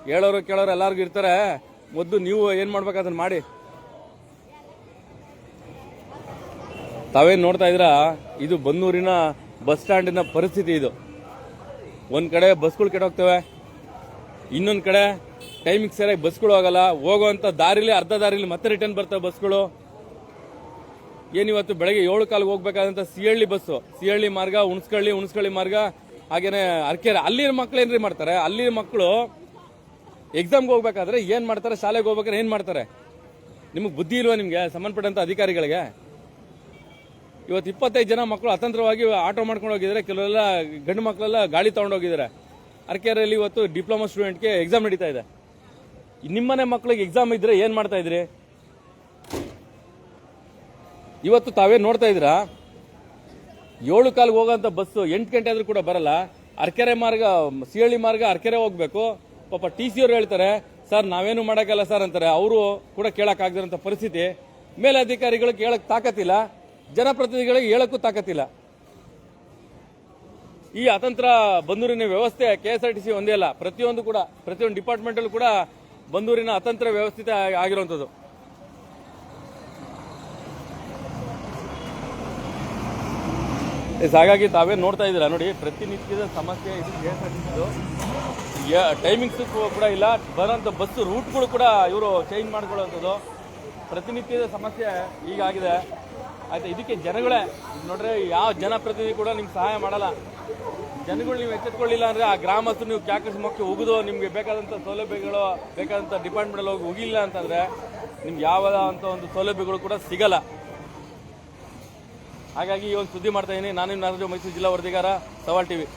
ಹೇಳೋರು ಕೇಳೋರು ಎಲ್ಲರಿಗೂ ಇರ್ತಾರೆ. ಮೊದಲು ನೀವು ಏನು ಮಾಡ್ಬೇಕು ಅದನ್ನು ಮಾಡಿ. ತಾವೇನು ನೋಡ್ತಾ ಇದ್ದೀರಾ? ಇದು ಬನ್ನೂರಿನ ಬಸ್ ಸ್ಟ್ಯಾಂಡಿನ ಪರಿಸ್ಥಿತಿ ಇದು. ಒಂದು ಕಡೆ ಬಸ್ಗಳು ಕೆಟ್ಟೋಗ್ತವೆ, ಇನ್ನೊಂದು ಕಡೆ ಟೈಮಿಗೆ ಸರಿಯಾಗಿ ಬಸ್ಗಳು ಹೋಗಲ್ಲ. ಹೋಗುವಂಥ ದಾರಿಲಿ, ಅರ್ಧ ದಾರಿಲಿ ಮತ್ತೆ ರಿಟರ್ನ್ ಬರ್ತವೆ ಬಸ್ಗಳು. ಏನಿವತ್ತು ಬೆಳಗ್ಗೆ ಏಳು ಕಾಲಿಗೆ ಹೋಗ್ಬೇಕಾದಂಥ ಸಿಹಳ್ಳಿ ಬಸ್ಸು. ಸಿಹಳ್ಳಿ ಮಾರ್ಗ ಉಣಸ್ಕಳ್ಳಿ ಉಣಸ್ಕಳ್ಳಿ ಮಾರ್ಗ, ಹಾಗೇನೆ ಅರ್ಕೆರೆ. ಅಲ್ಲಿನ ಮಕ್ಳು ಏನ್ರಿ ಮಾಡ್ತಾರೆ? ಅಲ್ಲಿನ ಮಕ್ಕಳು ಎಕ್ಸಾಮ್ಗೆ ಹೋಗ್ಬೇಕಾದ್ರೆ ಏನು ಮಾಡ್ತಾರೆ? ಶಾಲೆಗೆ ಹೋಗ್ಬೇಕಾದ್ರೆ ಏನು ಮಾಡ್ತಾರೆ? ನಿಮಗೆ ಬುದ್ಧಿ ಇಲ್ವಾ ನಿಮಗೆ? ಸಂಬಂಧಪಟ್ಟಂಥ ಅಧಿಕಾರಿಗಳಿಗೆ? ಇವತ್ತು ಇಪ್ಪತ್ತೈದು ಜನ ಮಕ್ಕಳು ಅತಂತ್ರವಾಗಿ ಆಟೋ ಮಾಡ್ಕೊಂಡು ಹೋಗಿದ್ದಾರೆ. ಕೆಲವೆಲ್ಲ ಗಂಡು ಮಕ್ಕಳೆಲ್ಲ ಗಾಳಿ ತಗೊಂಡು ಹೋಗಿದ್ದಾರೆ. ಅರಕೆರೆಯಲ್ಲಿ ಇವತ್ತು ಡಿಪ್ಲೊಮಾ ಸ್ಟೂಡೆಂಟ್ಗೆ ಎಕ್ಸಾಮ್ ನಡೀತಾ ಇದೆ. ನಿಮ್ಮನೆ ಮಕ್ಕಳಿಗೆ ಎಕ್ಸಾಮ್ ಇದ್ರೆ ಏನು ಮಾಡ್ತಾ ಇದ್ರಿ? ಇವತ್ತು ತಾವೇ ನೋಡ್ತಾ ಇದ್ದೀರಾ? ಏಳು ಕಾಲಿಗೆ ಹೋಗೋಂಥ ಬಸ್ಸು ಎಂಟು ಗಂಟೆ ಆದರೂ ಕೂಡ ಬರಲ್ಲ. ಅರ್ಕೆರೆ ಮಾರ್ಗ, ಸಿಹಳ್ಳಿ ಮಾರ್ಗ ಅರ್ಕೆರೆ ಹೋಗ್ಬೇಕು. ಪಾಪ ಟಿ ಸಿ ಅವ್ರು ಹೇಳ್ತಾರೆ, ಸರ್, ನಾವೇನು ಮಾಡೋಕ್ಕಲ್ಲ ಸರ್ ಅಂತಾರೆ. ಅವರು ಕೂಡ ಕೇಳೋಕ್ಕಾಗದಿರೋಂಥ ಪರಿಸ್ಥಿತಿ. ಮೇಲಧಿಕಾರಿಗಳು ಕೇಳಕ್ಕೆ ತಾಕತ್ತಿಲ್ಲ. ಜನಪ್ರತಿನಿಧಿಗಳಿಗೆ ಹೇಳಕ್ಕೂ ತಾಕತ್ತಿಲ್ಲ. ಈ ಅತಂತ್ರ ಬಂದೂರಿನ ವ್ಯವಸ್ಥೆ K S R T C ಒಂದೇ ಅಲ್ಲ, ಪ್ರತಿಯೊಂದು ಕೂಡ, ಪ್ರತಿಯೊಂದು ಡಿಪಾರ್ಟ್ಮೆಂಟಲ್ಲೂ ಕೂಡ ಬಂದೂರಿನ ಅತಂತ್ರ ವ್ಯವಸ್ಥಿತ ಆಗಿರುವಂಥದ್ದು. ಹಾಗಾಗಿ ತಾವೇ ನೋಡ್ತಾ ಇದ್ದೀರಾ? ನೋಡಿ, ಪ್ರತಿನಿತ್ಯದ ಸಮಸ್ಯೆ ಇದು ಕೆ ಎಸ್ ಆರ್ ಟಿ ಸಿದು ಟೈಮಿಂಗ್ಸ್ ಕೂಡ ಇಲ್ಲ. ಬರೋಂಥ ಬಸ್ ರೂಟ್ಗಳು ಕೂಡ ಇವರು ಚೇಂಜ್ ಮಾಡ್ಕೊಳ್ಳೋಂಥದ್ದು ಪ್ರತಿನಿತ್ಯದ ಸಮಸ್ಯೆ ಈಗಾಗಿದೆ ಆಯ್ತಾ, ಇದಕ್ಕೆ ಜನಗಳೇ, ನೋಡ್ರೆ, ಯಾವ ಜನಪ್ರತಿನಿಧಿ ಕೂಡ ನಿಮ್ಗೆ ಸಹಾಯ ಮಾಡಲ್ಲ. ಜನಗಳು ನೀವು ಎಚ್ಚೆತ್ಕೊಳ್ಳಿಲ್ಲ ಅಂದ್ರೆ ಆ ಗ್ರಾಮಸ್ಥರು ನೀವು ಕ್ಯಾಕರ್ಸ್ ಮಕ್ಕಳು ಹೋಗುದು, ನಿಮ್ಗೆ ಬೇಕಾದಂಥ ಸೌಲಭ್ಯಗಳು ಬೇಕಾದಂಥ ಡಿಪಾರ್ಟ್ಮೆಂಟ್ ಹೋಗಿ ಹೋಗಿಲ್ಲ ಅಂತಂದ್ರೆ ನಿಮ್ಗೆ ಯಾವ ಅಂತ ಒಂದು ಸೌಲಭ್ಯಗಳು ಕೂಡ ಸಿಗಲ್ಲ. ಹಾಗಾಗಿ ಈ ಒಂದು ಸುದ್ದಿ ಮಾಡ್ತಾ ಇದ್ದೀನಿ ನಾನು ನಾಗರಾಜು, ಮೈಸೂರು ಜಿಲ್ಲಾ ವರದಿಗಾರ, ಸವಾಲ್ ಟಿವಿ.